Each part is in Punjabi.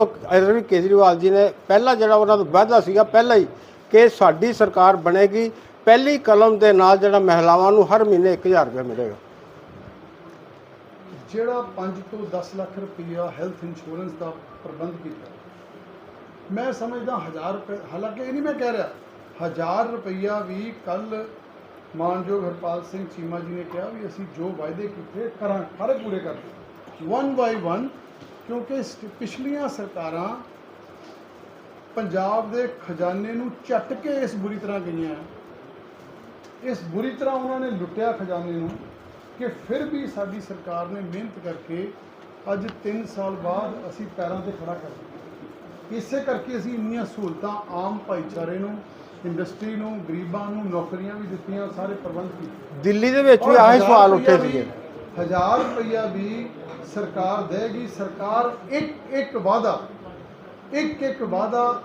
ਅਰਵਿੰਦ ਕੇਜਰੀਵਾਲ ਜੀ ਨੇ ਪਹਿਲਾ ਜਿਹੜਾ ਉਹਨਾਂ ਦਾ ਵਾਅਦਾ ਸੀਗਾ, ਪਹਿਲਾਂ ਹੀ ਕਿ ਸਾਡੀ ਸਰਕਾਰ ਬਣੇਗੀ। ਪਹਿਲੀ ਕਲਮ ਦੇ ਨਾਲ ਜਿਹੜਾ ਮਹਿਲਾਵਾਂ ਨੂੰ ਹਰ ਮਹੀਨੇ 1000 ਰੁਪਏ ਮਿਲੇਗਾ। ਜਿਹੜਾ 5 ਤੋਂ 10 ਲੱਖ ਰੁਪਈਆ ਹੈਲਥ ਇੰਸ਼ੋਰੈਂਸ ਦਾ ਪ੍ਰਬੰਧ ਕੀਤਾ, ਮੈਂ ਸਮਝਦਾ 1000 ਰੁਪਏ, ਹਾਲਾਂਕਿ ਇਹ ਨਹੀਂ ਮੈਂ ਕਹਿ ਰਿਹਾ 1000 ਰੁਪਈਆ ਵੀ ਕੱਲ ਮਾਨਯੋਗ ਹਰਪਾਲ ਸਿੰਘ ਚੀਮਾ ਜੀ ਨੇ ਕਿਹਾ ਵੀ ਅਸੀਂ ਜੋ ਵਾਅਦੇ ਕੀਤੇ ਕਰਾਂ, ਸਾਰੇ ਪੂਰੇ ਕਰਦੇ ਵਨ ਬਾਈ ਵਨ ਕਿਉਂਕਿ ਪਿਛਲੀਆਂ ਸਰਕਾਰਾਂ ਪੰਜਾਬ ਦੇ ਖਜ਼ਾਨੇ ਨੂੰ ਚੱਟ ਕੇ ਇਸ ਬੁਰੀ ਤਰ੍ਹਾਂ ਗਈਆਂ। ਇਸ ਬੁਰੀ ਤਰ੍ਹਾਂ ਉਹਨਾਂ ਨੇ ਲੁੱਟਿਆ ਖਜ਼ਾਨੇ ਨੂੰ ਕਿ ਫਿਰ ਵੀ ਸਾਡੀ ਸਰਕਾਰ ਨੇ ਮਿਹਨਤ ਕਰਕੇ ਅੱਜ 3 ਸਾਲ ਬਾਅਦ ਅਸੀਂ ਪੈਰਾਂ ਤੇ ਖੜਾ ਕਰ ਦਿੱਤਾ। ਇਸੇ ਕਰਕੇ ਅਸੀਂ ਇੰਨੀਆਂ ਸਹੂਲਤਾਂ ਆਮ ਭਾਈਚਾਰੇ ਨੂੰ ਇੰਡਸਟਰੀ ਨੂੰ ਗਰੀਬਾਂ ਨੂੰ ਨੌਕਰੀਆਂ ਵੀ ਦਿੱਤੀਆਂ ਸਾਰੇ ਪ੍ਰਬੰਧ ਕੀਤੇ। ਦਿੱਲੀ ਦੇ ਵਿੱਚ ਵੀ ਆਹੀ ਸਵਾਲ ਉੱਠੇ ਸੀਗੇ। ਹਜ਼ਾਰ ਰੁਪਈਆ ਵੀ ਸਰਕਾਰ ਦੇਗੀ, ਸਰਕਾਰ ਇੱਕ ਇੱਕ ਵਾਅਦਾ, ਇੱਕ ਇੱਕ ਵਾਅਦਾ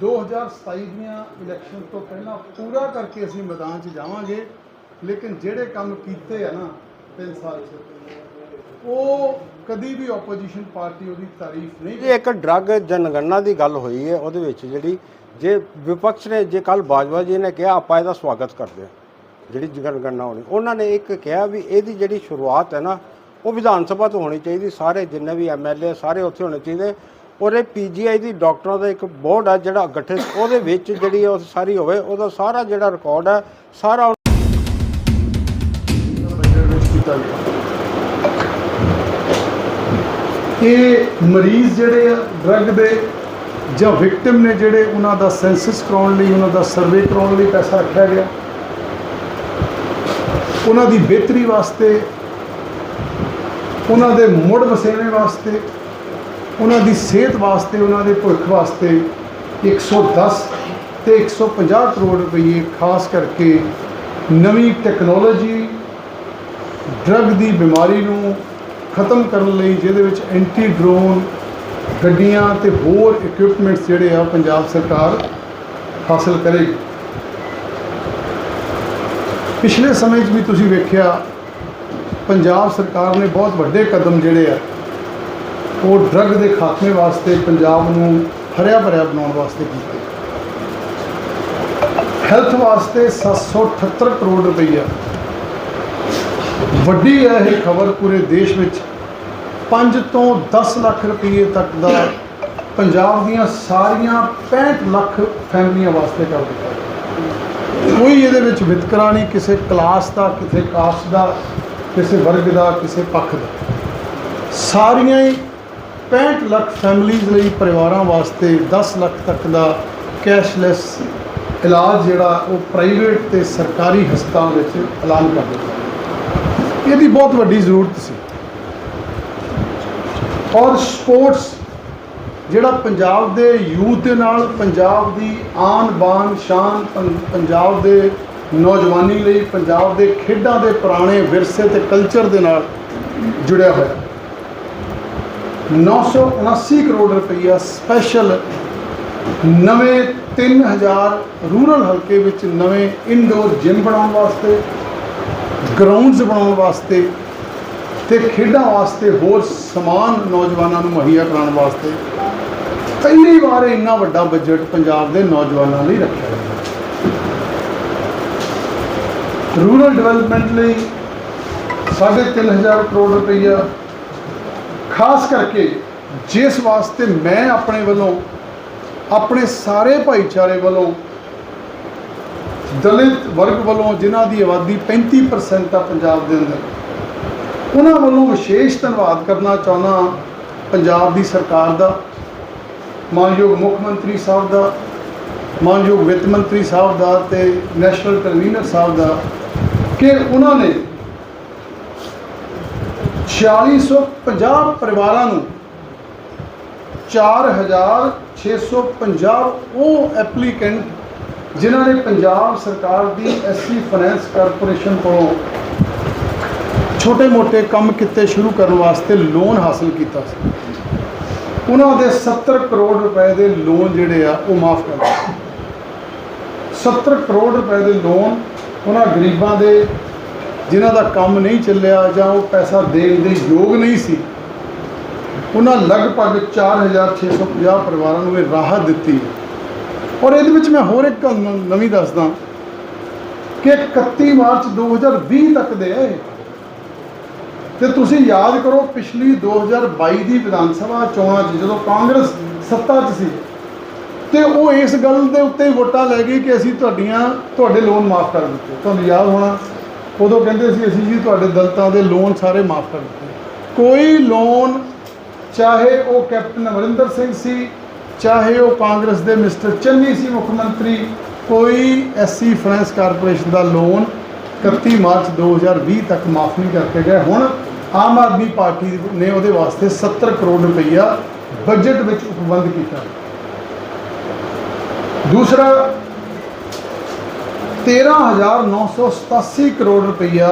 2027 ਦੀਆਂ ਇਲੈਕਸ਼ਨ ਤੋਂ ਪਹਿਲਾਂ ਪੂਰਾ ਕਰਕੇ ਅਸੀਂ ਮੈਦਾਨ 'ਚ ਜਾਵਾਂਗੇ, ਲੇਕਿਨ ਜਿਹੜੇ ਕੰਮ ਕੀਤੇ ਆ ਨਾ 3 ਸਾਲ 'ਚ, ਉਹ ਕਦੀ ਵੀ ਆਪੋਜੀਸ਼ਨ ਪਾਰਟੀ ਉਹਦੀ ਤਾਰੀਫ ਨਹੀਂ ਇਹ ਇੱਕ ਡਰੱਗ ਜਨਗਣਨਾ ਦੀ ਗੱਲ ਹੋਈ ਹੈ, ਉਹਦੇ ਵਿੱਚ ਜਿਹੜੀ ਜੇ ਵਿਪਕਸ਼ ਨੇ, ਜੇ ਕੱਲ ਬਾਜਵਾ ਜੀ ਨੇ ਕਿਹਾ, ਆਪਾਂ ਇਹਦਾ ਸਵਾਗਤ ਕਰਦੇ ਹਾਂ, ਜਿਹੜੀ ਜਨਗਣਨਾ ਹੋਣੀ। ਉਹਨਾਂ ਨੇ ਇੱਕ ਕਿਹਾ ਵੀ ਇਹਦੀ ਜਿਹੜੀ ਸ਼ੁਰੂਆਤ ਹੈ ਨਾ ਉਹ ਵਿਧਾਨ ਸਭਾ ਤੋਂ ਹੋਣੀ ਚਾਹੀਦੀ, ਸਾਰੇ ਜਿੰਨੇ ਵੀ ਐਮਐਲਏ ਸਾਰੇ ਉੱਥੇ ਹੋਣੇ ਚਾਹੀਦੇ। ਔਰ ਇਹ ਪੀਜੀਆਈ ਦੀ ਡਾਕਟਰਾਂ ਦਾ ਇੱਕ ਬੋਰਡ ਹੈ ਜਿਹੜਾ ਗਠਿਤ, ਉਹਦੇ ਵਿੱਚ ਜਿਹੜੀ ਉਹ ਸਾਰੀ ਹੋਵੇ, ਉਹਦਾ ਸਾਰਾ ਜਿਹੜਾ ਰਿਕਾਰਡ ਹੈ ਸਾਰਾ ਕੀਤਾ ਗਿਆ ਇਹ ਮਰੀਜ਼ ਜਿਹੜੇ ਆ ਡਰੱਗ ਦੇ ਜਾਂ ਵਿਕਟਿਮ ਨੇ ਜਿਹੜੇ, ਉਹਨਾਂ ਦਾ ਸੈਂਸਸ ਕਰਾਉਣ ਲਈ, ਉਹਨਾਂ ਦਾ ਸਰਵੇ ਕਰਾਉਣ ਲਈ ਪੈਸਾ ਰੱਖਿਆ ਗਿਆ। ਉਹਨਾਂ ਦੀ ਬਿਹਤਰੀ ਵਾਸਤੇ ਉਹਨਾਂ ਦੇ ਮੁੜ ਵਸੇਵੇਂ ਵਾਸਤੇ, ਉਹਨਾਂ ਦੀ ਸਿਹਤ ਵਾਸਤੇ, ਉਹਨਾਂ ਦੇ ਭਵਿੱਖ ਵਾਸਤੇ 110 ਤੇ 150 ਕਰੋੜ ਰੁਪਏ ਖਾਸ ਕਰਕੇ ਨਵੀਂ ਟੈਕਨੋਲੋਜੀ ਡਰੱਗ ਦੀ ਬਿਮਾਰੀ ਨੂੰ ਖਤਮ ਕਰਨ ਲਈ ਜਿਹਦੇ ਵਿੱਚ ਐਂਟੀ ਡਰੋਨ ਗੱਡੀਆਂ ਤੇ ਹੋਰ ਇਕਵਿਪਮੈਂਟਸ ਜਿਹੜੇ ਆ ਪੰਜਾਬ ਸਰਕਾਰ ਹਾਸਲ ਕਰੇਗੀ। ਪਿਛਲੇ ਸਮੇਂ 'ਚ ਵੀ ਤੁਸੀਂ ਵੇਖਿਆ ਪੰਜਾਬ ਸਰਕਾਰ ਨੇ ਬਹੁਤ ਵੱਡੇ ਕਦਮ ਜਿਹੜੇ ਆ, ਉਹ ਡਰੱਗ ਦੇ ਖਾਤਮੇ ਵਾਸਤੇ ਪੰਜਾਬ ਨੂੰ ਹਰਿਆ ਭਰਿਆ ਬਣਾਉਣ ਵਾਸਤੇ ਕੀਤੇ। ਹੈਲਥ ਵਾਸਤੇ 778 ਕਰੋੜ ਰੁਪਈਆ ਵੱਡੀ ਹੈ ਇਹ ਖਬਰ ਪੂਰੇ ਦੇਸ਼ ਵਿੱਚ। 5 ਤੋਂ 10 ਲੱਖ ਰੁਪਏ ਤੱਕ ਦਾ ਪੰਜਾਬ ਦੀਆਂ ਸਾਰੀਆਂ 65 ਲੱਖ ਫੈਮਲੀਆਂ ਵਾਸਤੇ ਕਰ ਦਿੱਤਾ। ਕੋਈ ਇਹਦੇ ਵਿੱਚ ਵਿਤਕਰਾ ਨਹੀਂ, ਕਿਸੇ ਕਲਾਸ ਦਾ, ਕਿਸੇ ਕਾਸਟ ਦਾ। ਕਿਸੇ ਵਰਗ ਦਾ, ਕਿਸੇ ਪੱਖ ਦਾ। ਸਾਰੀਆਂ ਹੀ 65 ਲੱਖ ਫੈਮਲੀਜ਼ ਲਈ ਪਰਿਵਾਰਾਂ ਵਾਸਤੇ 10 ਲੱਖ ਤੱਕ ਦਾ ਕੈਸ਼ਲੈਸ ਇਲਾਜ ਜਿਹੜਾ, ਉਹ ਪ੍ਰਾਈਵੇਟ ਤੇ ਸਰਕਾਰੀ ਹਸਪਤਾਲ ਵਿੱਚ ਐਲਾਨ ਕਰ ਦਿੱਤਾ। ਇਹਦੀ ਬਹੁਤ ਵੱਡੀ ਜ਼ਰੂਰਤ ਸੀ। ਔਰ ਸਪੋਰਟਸ ਜਿਹੜਾ ਪੰਜਾਬ ਦੇ ਯੂਥ ਦੇ ਨਾਲ, ਪੰਜਾਬ ਦੀ ਆਨ ਬਾਨ ਸ਼ਾਨ ਪੰਜਾਬ ਦੇ ਨੌਜਵਾਨੀ ਲਈ ਪੰਜਾਬ ਦੇ ਖੇਡਾਂ ਦੇ ਪੁਰਾਣੇ ਵਿਰਸੇ ਤੇ ਕਲਚਰ ਦੇ ਨਾਲ ਜੁੜਿਆ ਹੋਇਆ। 979 ਕਰੋੜ ਰੁਪਈਆ ਸਪੈਸ਼ਲ ਨਵੇਂ 3000 ਰੂਰਲ ਹਲਕੇ ਵਿੱਚ ਨਵੇਂ ਇਨਡੋਰ ਜਿਮ ਬਣਾਉਣ ਵਾਸਤੇ ਗਰਾਊਂਡਸ ਬਣਾਉਣ ਵਾਸਤੇ ਤੇ ਖੇਡਾਂ ਵਾਸਤੇ ਹੋਰ ਸਮਾਨ ਨੌਜਵਾਨਾਂ ਨੂੰ ਮੁਹੱਈਆ ਕਰਾਉਣ ਵਾਸਤੇ। ਪਹਿਲੀ ਵਾਰ ਇੰਨਾ ਵੱਡਾ ਬਜਟ ਪੰਜਾਬ ਦੇ ਨੌਜਵਾਨਾਂ ਲਈ ਰੱਖਿਆ ਗਿਆ। ਰੂਰਲ ਡਿਵੈਲਪਮੈਂਟ ਲਈ 3500 ਕਰੋੜ ਰੁਪਈਆ, ਖਾਸ ਕਰਕੇ ਜਿਸ ਵਾਸਤੇ ਮੈਂ ਆਪਣੇ ਵੱਲੋਂ, ਆਪਣੇ ਸਾਰੇ ਭਾਈਚਾਰੇ ਵੱਲੋਂ, ਦਲਿਤ ਵਰਗ ਵੱਲੋਂ, ਜਿਨ੍ਹਾਂ ਦੀ ਆਬਾਦੀ 35% ਆ ਪੰਜਾਬ ਦੇ ਅੰਦਰ, ਉਹਨਾਂ ਵੱਲੋਂ ਵਿਸ਼ੇਸ਼ ਧੰਨਵਾਦ ਕਰਨਾ ਚਾਹੁੰਦਾ ਪੰਜਾਬ ਦੀ ਸਰਕਾਰ ਦਾ, ਮਾਨਯੋਗ ਮੁੱਖ ਮੰਤਰੀ ਸਾਹਿਬ ਦਾ ਮਾਨਯੋਗ ਵਿੱਤ ਮੰਤਰੀ ਸਾਹਿਬ ਦਾ ਤੇ ਨੈਸ਼ਨਲ ਕਨਵੀਨਰ ਸਾਹਿਬ ਦਾ ਕਿ ਉਹਨਾਂ ਨੇ 4650 ਪਰਿਵਾਰਾਂ ਨੂੰ 4650 ਉਹ ਐਪਲੀਕੈਂਟ ਜਿਨ੍ਹਾਂ ਨੇ ਪੰਜਾਬ ਸਰਕਾਰ ਦੀ ਐਸਸੀ ਫਾਈਨੈਂਸ ਕਾਰਪੋਰੇਸ਼ਨ ਕੋਲੋਂ ਛੋਟੇ-ਮੋਟੇ ਕੰਮ ਕਿੱਤੇ ਸ਼ੁਰੂ ਕਰਨ ਵਾਸਤੇ ਲੋਨ ਹਾਸਲ ਕੀਤਾ ਸੀ। ਉਹਨਾਂ ਦੇ 70 ਕਰੋੜ ਰੁਪਏ ਦੇ ਲੋਨ ਜਿਹੜੇ ਆ ਉਹ ਮਾਫ ਕਰ ਦਿੱਤੇ। 70 ਕਰੋੜ ਰੁਪਏ ਦੇ ਲੋਨ ਉਹਨਾਂ ਗਰੀਬਾਂ ਦੇ, ਜਿਨ੍ਹਾਂ ਦਾ ਕੰਮ ਨਹੀਂ ਚੱਲਿਆ ਜਾਂ ਉਹ ਪੈਸਾ ਦੇਣ ਦੇ ਯੋਗ ਨਹੀਂ ਸੀ, ਉਹਨਾਂ ਲਗਭਗ 4650 ਪਰਿਵਾਰਾਂ ਨੂੰ ਇਹ ਰਾਹਤ ਦਿੱਤੀ ਔਰ ਇਹਦੇ ਵਿੱਚ ਮੈਂ ਹੋਰ ਇੱਕ ਗੱਲ ਨਵੀਂ ਦੱਸਦਾ ਕਿ 31 ਮਾਰਚ 2020 ਤੱਕ ਦੇ ਹੈ ਇਹ। ਤੇ ਤੁਸੀਂ ਯਾਦ ਕਰੋ ਪਿਛਲੀ 2022 ਦੀ ਵਿਧਾਨ ਸਭਾ ਚੋਣਾਂ 'ਚ ਜਦੋਂ ਕਾਂਗਰਸ ਸੱਤਾ 'ਚ ਸੀ ਤੇ ਉਹ ਇਸ ਗੱਲ ਦੇ ਉੱਤੇ ਵੋਟਾਂ ਲੈ ਗਈ ਕਿ ਅਸੀਂ ਤੁਹਾਡੀਆਂ, ਤੁਹਾਡੇ ਲੋਨ ਮਾਫ ਕਰ ਦਿੱਤੇ। ਤੁਹਾਨੂੰ ਯਾਦ ਹੋਣਾ, ਉਦੋਂ ਕਹਿੰਦੇ ਸੀ ਅਸੀਂ ਜੀ ਤੁਹਾਡੇ ਦਲਤਾਂ ਦੇ ਲੋਨ ਸਾਰੇ ਮਾਫ ਕਰ ਦਿੱਤੇ। ਕੋਈ ਲੋਨ ਚਾਹੇ ਉਹ ਕੈਪਟਨ ਅਮਰਿੰਦਰ ਸਿੰਘ ਸੀ, ਚਾਹੇ ਉਹ ਕਾਂਗਰਸ ਦੇ ਮਿਸਟਰ ਚੰਨੀ ਸੀ ਮੁੱਖ ਮੰਤਰੀ, ਕੋਈ ਐਸਸੀ ਫਾਈਨੈਂਸ ਕਾਰਪੋਰੇਸ਼ਨ ਦਾ ਲੋਨ 31 ਮਾਰਚ 2020 ਤੱਕ ਮਾਫ ਨਹੀਂ ਕਰਕੇ ਗਏ। ਹੁਣ ਆਮ ਆਦਮੀ ਪਾਰਟੀ ਨੇ ਉਹਦੇ ਵਾਸਤੇ 70 ਕਰੋੜ ਰੁਪਈਆ ਬਜਟ ਵਿੱਚ ਉਪਬੰਧ ਕੀਤਾ। ਦੂਸਰਾ 13987 ਕਰੋੜ ਰੁਪਈਆ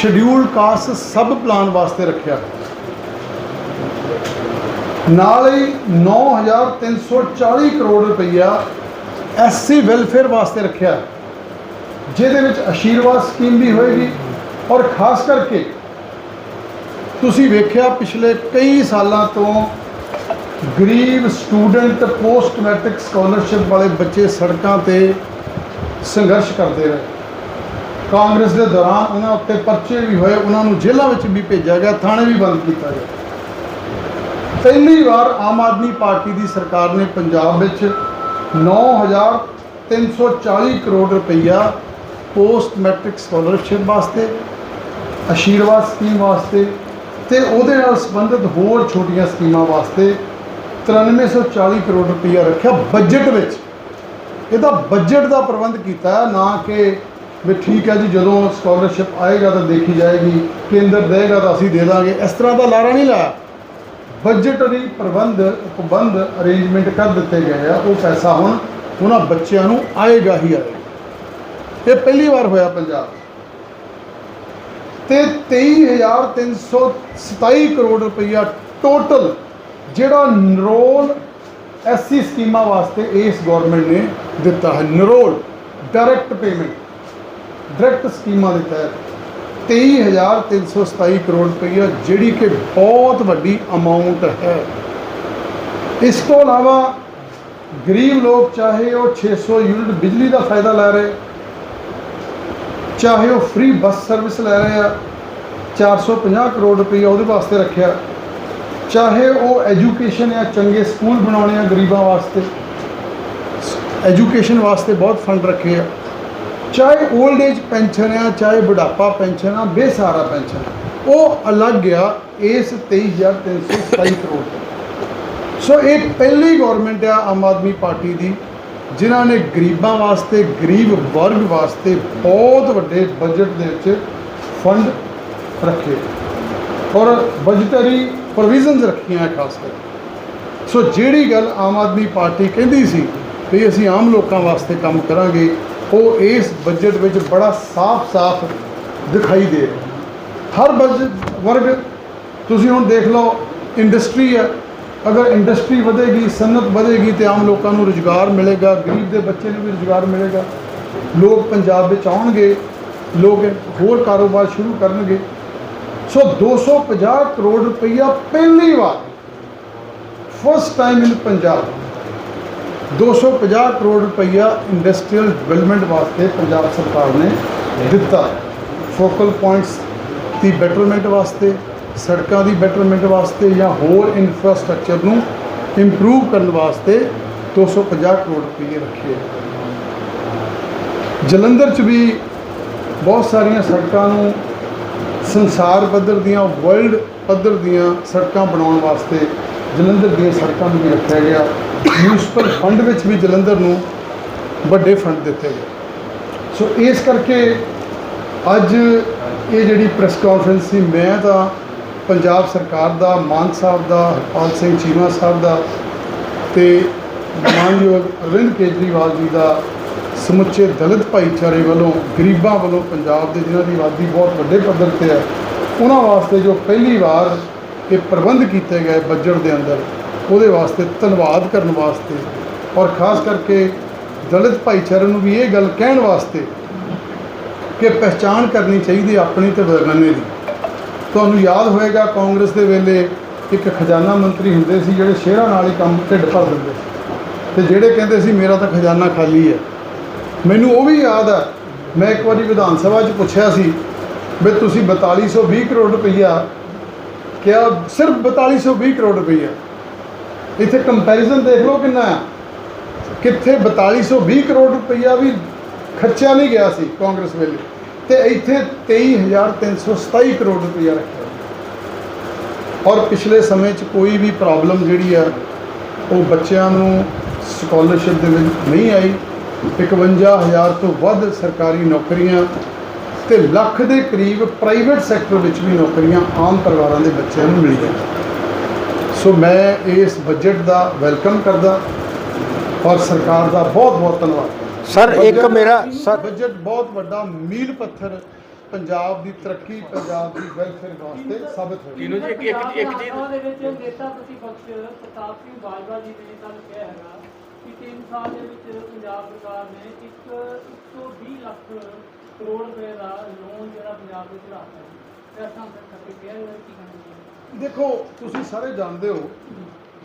ਸ਼ਡਿਊਲ ਕਾਸਟ ਸਬ ਪਲਾਨ ਵਾਸਤੇ ਰੱਖਿਆ। ਨਾਲ ਹੀ 9340 ਕਰੋੜ ਰੁਪਈਆ ਐਸਸੀ ਵੈਲਫੇਅਰ ਵਾਸਤੇ ਰੱਖਿਆ। ਜਿਹਦੇ ਵਿੱਚ ਆਸ਼ੀਰਵਾਦ ਸਕੀਮ ਵੀ ਹੋਏਗੀ ਔਰ ਖਾਸ ਕਰਕੇ ਤੁਸੀਂ ਵੇਖਿਆ ਪਿਛਲੇ ਕਈ ਸਾਲਾਂ ਤੋਂ ਗਰੀਬ ਸਟੂਡੈਂਟ ਪੋਸਟ ਮੈਟ੍ਰਿਕ ਸਕਾਲਰਸ਼ਿਪ ਵਾਲੇ ਬੱਚੇ ਸੜਕਾਂ ਤੇ ਸੰਘਰਸ਼ ਕਰਦੇ ਰਹੇ। ਕਾਂਗਰਸ ਦੇ ਦੌਰਾਨ ਉਹਨਾਂ ਉੱਤੇ ਪਰਚੇ ਵੀ ਹੋਏ, ਉਹਨਾਂ ਨੂੰ ਜੇਲ੍ਹਾਂ ਵਿੱਚ ਵੀ ਭੇਜਿਆ ਗਿਆ, ਥਾਣੇ ਵੀ ਬੰਦ ਕੀਤਾ ਗਿਆ। ਪਹਿਲੀ ਵਾਰ ਆਮ ਆਦਮੀ ਪਾਰਟੀ ਦੀ ਸਰਕਾਰ ਨੇ ਪੰਜਾਬ ਵਿੱਚ 9340 ਕਰੋੜ ਰੁਪਈਆ ਪੋਸਟ ਮੈਟ੍ਰਿਕ ਸਕਾਲਰਸ਼ਿਪ ਵਾਸਤੇ ਆਸ਼ੀਰਵਾਦ ਸਕੀਮ ਵਾਸਤੇ ਤੇ ਉਹਦੇ ਨਾਲ ਸੰਬੰਧਿਤ ਹੋਰ ਛੋਟੀਆਂ ਸਕੀਮਾਂ ਵਾਸਤੇ 9340 ਕਰੋੜ ਰੁਪਈਆ ਰੱਖਿਆ ਬਜਟ ਵਿੱਚ। ਇਹਦਾ ਬਜਟ ਦਾ ਪ੍ਰਬੰਧ ਕੀਤਾ, ਨਾ ਕਿ ਵੀ ਠੀਕ ਹੈ ਜੀ, ਜਦੋਂ ਸਕਾਲਰਸ਼ਿਪ ਆਏਗਾ ਤਾਂ ਦੇਖੀ ਜਾਏਗੀ, ਕੇਂਦਰ ਦੇਗਾ ਤਾਂ ਅਸੀਂ ਦੇ ਦਾਂਗੇ। ਇਸ ਤਰ੍ਹਾਂ ਦਾ ਲਾਰਾ ਨਹੀਂ ਲਾਇਆ। ਬਜਟਰੀ ਪ੍ਰਬੰਧ, ਉਪਬੰਧ ਅਰੇਂਜਮੈਂਟ ਕਰ ਦਿੱਤੇ ਗਏ ਆ, ਉਹ ਪੈਸਾ ਹੁਣ ਉਹਨਾਂ ਬੱਚਿਆਂ ਨੂੰ ਆਏਗਾ ਹੀ ਆਏਗਾ। ਇਹ ਪਹਿਲੀ ਵਾਰ ਹੋਇਆ ਪੰਜਾਬ 'ਚ। ਤੇ 23327 ਕਰੋੜ ਰੁਪਈਆ ਟੋਟਲ ਜਿਹੜਾ ਨਰੋਲ ਐਸਸੀ ਸਕੀਮਾਂ ਵਾਸਤੇ ਇਸ ਗਵਰਨਮੈਂਟ ਨੇ ਦਿੱਤਾ ਹੈ, ਨਰੋਲ ਡਾਇਰੈਕਟ ਪੇਮੈਂਟ ਡਾਇਰੈਕਟ ਸਕੀਮਾਂ ਦੇ ਤਹਿਤ 23327 ਕਰੋੜ ਰੁਪਈਆ, ਜਿਹੜੀ ਕਿ ਬਹੁਤ ਵੱਡੀ ਅਮਾਉਂਟ ਹੈ। ਇਸ ਤੋਂ ਇਲਾਵਾ ਗਰੀਬ ਲੋਕ ਚਾਹੇ ਉਹ 600 ਯੂਨਿਟ ਬਿਜਲੀ ਦਾ ਫਾਇਦਾ ਲੈ ਰਹੇ, ਚਾਹੇ ਉਹ ਫ੍ਰੀ ਬੱਸ ਸਰਵਿਸ ਲੈ ਰਹੇ ਆ 450 ਕਰੋੜ ਰੁਪਈਆ ਉਹਦੇ ਵਾਸਤੇ ਰੱਖਿਆ। ਚਾਹੇ ਉਹ ਐਜੂਕੇਸ਼ਨ ਜਾਂ ਚੰਗੇ ਸਕੂਲ ਬਣਾਉਣੇ ਆ ਗਰੀਬਾਂ ਵਾਸਤੇ, ਐਜੂਕੇਸ਼ਨ ਵਾਸਤੇ ਬਹੁਤ ਫੰਡ ਰੱਖੇ ਆ। ਚਾਹੇ 올ਡ ਏਜ ਪੈਨਸ਼ਨ ਆ, ਚਾਹੇ ਬੁਢਾਪਾ ਪੈਨਸ਼ਨ ਆ, ਬੇਸਹਾਰਾ ਪੈਨਸ਼ਨ ਉਹ ਅਲੱਗ ਆ ਇਸ 23327 ਕਰੋੜ ਸੋ ਇਹ ਪਹਿਲੀ ਗਵਰਨਮੈਂਟ ਆ ਆਮ ਆਦਮੀ ਪਾਰਟੀ ਦੀ, ਜਿਨ੍ਹਾਂ ਨੇ ਗਰੀਬਾਂ ਵਾਸਤੇ, ਗਰੀਬ ਵਰਗ ਵਾਸਤੇ ਬਹੁਤ ਵੱਡੇ ਬਜਟ ਦੇ ਵਿੱਚ ਫੰਡ ਰੱਖੇ। ਔਰ ਬਜਟਰੀ ਪ੍ਰੋਵੀਜ਼ਨਸ ਰੱਖੀਆਂ ਖਾਸ ਕਰਕੇ। ਸੋ ਜਿਹੜੀ ਗੱਲ ਆਮ ਆਦਮੀ ਪਾਰਟੀ ਕਹਿੰਦੀ ਸੀ ਵੀ ਅਸੀਂ ਆਮ ਲੋਕਾਂ ਵਾਸਤੇ ਕੰਮ ਕਰਾਂਗੇ, ਉਹ ਇਸ ਬਜਟ ਵਿੱਚ ਬੜਾ ਸਾਫ਼-ਸਾਫ਼ ਦਿਖਾਈ ਦੇ ਰਿਹਾ। ਹਰ ਬਜਟ ਵਰਗ, ਤੁਸੀਂ ਹੁਣ ਦੇਖ ਲਓ ਇੰਡਸਟਰੀ ਹੈ ਅਗਰ ਇੰਡਸਟਰੀ ਵਧੇਗੀ, ਸਨਅਤ ਵਧੇਗੀ, ਤੇ ਆਮ ਲੋਕਾਂ ਨੂੰ ਰੁਜ਼ਗਾਰ ਮਿਲੇਗਾ, ਗਰੀਬ ਦੇ ਬੱਚੇ ਨੂੰ ਵੀ ਰੁਜ਼ਗਾਰ ਮਿਲੇਗਾ। ਲੋਕ ਪੰਜਾਬ ਵਿੱਚ ਆਉਣਗੇ, ਲੋਕ ਹੋਰ ਕਾਰੋਬਾਰ ਸ਼ੁਰੂ ਕਰਨਗੇ। ਸੋ 250 ਕਰੋੜ ਰੁਪਈਆ ਪਹਿਲੀ ਵਾਰ first time in Punjab 250 crore ਰੁਪਈਆ ਇੰਡਸਟਰੀਅਲ ਡਿਵੈਲਪਮੈਂਟ ਵਾਸਤੇ ਪੰਜਾਬ ਸਰਕਾਰ ਨੇ ਦਿੱਤਾ। ਫੋਕਲ ਪੁਆਇੰਟਸ ਦੀ ਬੈਟਰਮੈਂਟ ਵਾਸਤੇ, ਸੜਕਾਂ ਦੀ ਬੈਟਰਮੈਂਟ ਵਾਸਤੇ ਜਾਂ ਹੋਰ ਇਨਫਰਾਸਟ੍ਰਕਚਰ ਨੂੰ ਇੰਪਰੂਵ ਕਰਨ ਵਾਸਤੇ 250 ਕਰੋੜ ਰੁਪਏ ਰੱਖੇ ਜਲੰਧਰ 'ਚ ਵੀ ਬਹੁਤ ਸਾਰੀਆਂ ਸੜਕਾਂ ਨੂੰ ਸੰਸਾਰ ਪੱਧਰ ਦੀਆਂ ਵਰਲਡ ਪੱਧਰ ਦੀਆਂ ਸੜਕਾਂ ਬਣਾਉਣ ਵਾਸਤੇ ਜਲੰਧਰ ਦੀਆਂ ਸੜਕਾਂ ਨੂੰ ਵੀ ਰੱਖਿਆ ਗਿਆ। ਮਿਊਨਿਸਪਲ ਫੰਡ ਵਿੱਚ ਵੀ ਜਲੰਧਰ ਨੂੰ ਵੱਡੇ ਫੰਡ ਦਿੱਤੇ ਗਏ। ਸੋ ਇਸ ਕਰਕੇ ਅੱਜ ਇਹ ਜਿਹੜੀ ਪ੍ਰੈਸ ਕਾਨਫਰੰਸ ਸੀ, ਮੈਂ ਤਾਂ ਪੰਜਾਬ ਸਰਕਾਰ ਦਾ, ਮਾਨ ਸਾਹਿਬ ਦਾ, ਹਰਪਾਲ ਸਿੰਘ ਚੀਮਾ ਸਾਹਿਬ ਦਾ ਤੇ ਮਾਨਯੋਗ ਅਰਵਿੰਦ ਕੇਜਰੀਵਾਲ ਜੀ ਦਾ ਸਮੁੱਚੇ ਦਲਿਤ ਭਾਈਚਾਰੇ ਵੱਲੋਂ, ਗਰੀਬਾਂ ਵੱਲੋਂ ਪੰਜਾਬ ਦੇ ਜਿਨ੍ਹਾਂ ਦੀ ਆਬਾਦੀ ਬਹੁਤ ਵੱਡੇ ਪੱਧਰ ਤੇ ਹੈ, ਉਹਨਾਂ ਵਾਸਤੇ ਜੋ ਪਹਿਲੀ ਵਾਰ ਇਹ ਪ੍ਰਬੰਧ ਕੀਤੇ ਗਏ ਬਜਟ ਦੇ ਅੰਦਰ, ਉਹਦੇ ਵਾਸਤੇ ਧੰਨਵਾਦ ਕਰਨ ਵਾਸਤੇ ਔਰ ਖਾਸ ਕਰਕੇ ਦਲਿਤ ਭਾਈਚਾਰੇ ਨੂੰ ਵੀ ਇਹ ਗੱਲ ਕਹਿਣ ਵਾਸਤੇ ਕਿ ਪਹਿਚਾਣ ਕਰਨੀ ਚਾਹੀਦੀ ਆਪਣੀ ਤੇ ਬੇਗਾਨੇ ਦੀ। ਤੁਹਾਨੂੰ ਯਾਦ ਹੋਏਗਾ ਕਾਂਗਰਸ ਦੇ ਵੇਲੇ ਇੱਕ ਖਜ਼ਾਨਾ ਮੰਤਰੀ ਹੁੰਦੇ ਸੀ ਜਿਹੜੇ ਸ਼ੇਰਾਂ ਨਾਲ ਹੀ ਕੰਮ ਢਿੱਡ ਭਰ ਦਿੰਦੇ ਸੀ। ਤੇ ਜਿਹੜੇ ਕਹਿੰਦੇ ਸੀ, ਮੇਰਾ ਤਾਂ ਖਜ਼ਾਨਾ ਖਾਲੀ ਹੈ। ਮੈਨੂੰ ਉਹ ਵੀ ਯਾਦ ਆ, ਮੈਂ ਇੱਕ ਵਾਰੀ ਵਿਧਾਨ ਸਭਾ 'ਚ ਪੁੱਛਿਆ ਸੀ ਵੀ ਤੁਸੀਂ 4220 ਕਰੋੜ ਰੁਪਈਆ ਕਿਹਾ, ਸਿਰਫ 4220 ਕਰੋੜ ਰੁਪਈਆ। ਇੱਥੇ ਕੰਪੈਰੀਜ਼ਨ ਦੇਖ ਲਓ ਕਿੰਨਾ ਆ। ਕਿੱਥੇ 4220 ਕਰੋੜ ਰੁਪਈਆ ਵੀ ਖਰਚਿਆ ਨਹੀਂ ਗਿਆ ਸੀ ਕਾਂਗਰਸ ਵੇਲੇ ਤੇ ਇੱਥੇ 23327 ਕਰੋੜ ਰੁਪਈਆ ਰੱਖਿਆ। ਔਰ ਪਿਛਲੇ ਸਮੇਂ 'ਚ ਕੋਈ ਵੀ ਪ੍ਰੋਬਲਮ ਜਿਹੜੀ ਆ, ਉਹ ਬੱਚਿਆਂ ਨੂੰ ਸਕਾਲਰਸ਼ਿਪ ਦੇ ਵਿੱਚ ਨਹੀਂ ਆਈ। 51000 ਤੋਂ ਵੱਧ ਸਰਕਾਰੀ ਨੌਕਰੀਆਂ ਤੇ ਲੱਖ ਦੇ ਕਰੀਬ ਪ੍ਰਾਈਵੇਟ ਸੈਕਟਰ ਵਿੱਚ ਵੀ ਨੌਕਰੀਆਂ ਆਮ ਪਰਿਵਾਰਾਂ ਦੇ ਬੱਚਿਆਂ ਨੂੰ ਮਿਲੀਆਂ। ਸੋ ਮੈਂ ਇਸ ਬਜਟ ਦਾ ਵੈਲਕਮ ਕਰਦਾ ਔਰ ਸਰਕਾਰ ਦਾ ਬਹੁਤ ਬਹੁਤ ਧੰਨਵਾਦ। ਕਰਦਾ ਸਰ ਇੱਕ ਮੇਰਾ ਸਰ ਬਜਟ ਬਹੁਤ ਵੱਡਾ ਮੀਲ ਪੱਥਰ ਪੰਜਾਬ ਦੀ ਤਰੱਕੀ ਪੰਜਾਬ ਦੀ ਵੈਲਫੇਅਰ ਵਾਸਤੇ ਸਾਬਤ ਹੋਇਆ। ਤੀਨੋਂ ਜੀ ਇੱਕ ਇੱਕ ਇੱਕ ਚੀਜ਼ ਵਿਧਾਨ ਸਭਾ ਦੇ ਵਿੱਚ ਨੇਤਾ ਪ੍ਰਤੀਪਕਸ਼ ਪ੍ਰਤਾਪ ਸਿੰਘ ਬਾਜਵਾ ਜੀ ਨੇ ਕੱਲ ਕਿਹਾ ਹੈਗਾ। ਕਿ 3 ਸਾਲ ਦੇ ਵਿੱਚ ਪੰਜਾਬ ਸਰਕਾਰ ਨੇ ਇੱਕ 120 ਲੱਖ ਕਰੋੜ ਰੁਪਏ ਦਾ ਲੋਨ ਜਿਹੜਾ ਪੰਜਾਬ ਦੇ ਚੜਾਤਾ ਹੈ। ਪੈਸਾ ਕਰਕੇ ਕਿਹਾ ਹੋਇਆ, ਕੀ ਕਹਿੰਦੇ ਦੇਖੋ, ਤੁਸੀਂ ਸਾਰੇ ਜਾਣਦੇ ਹੋ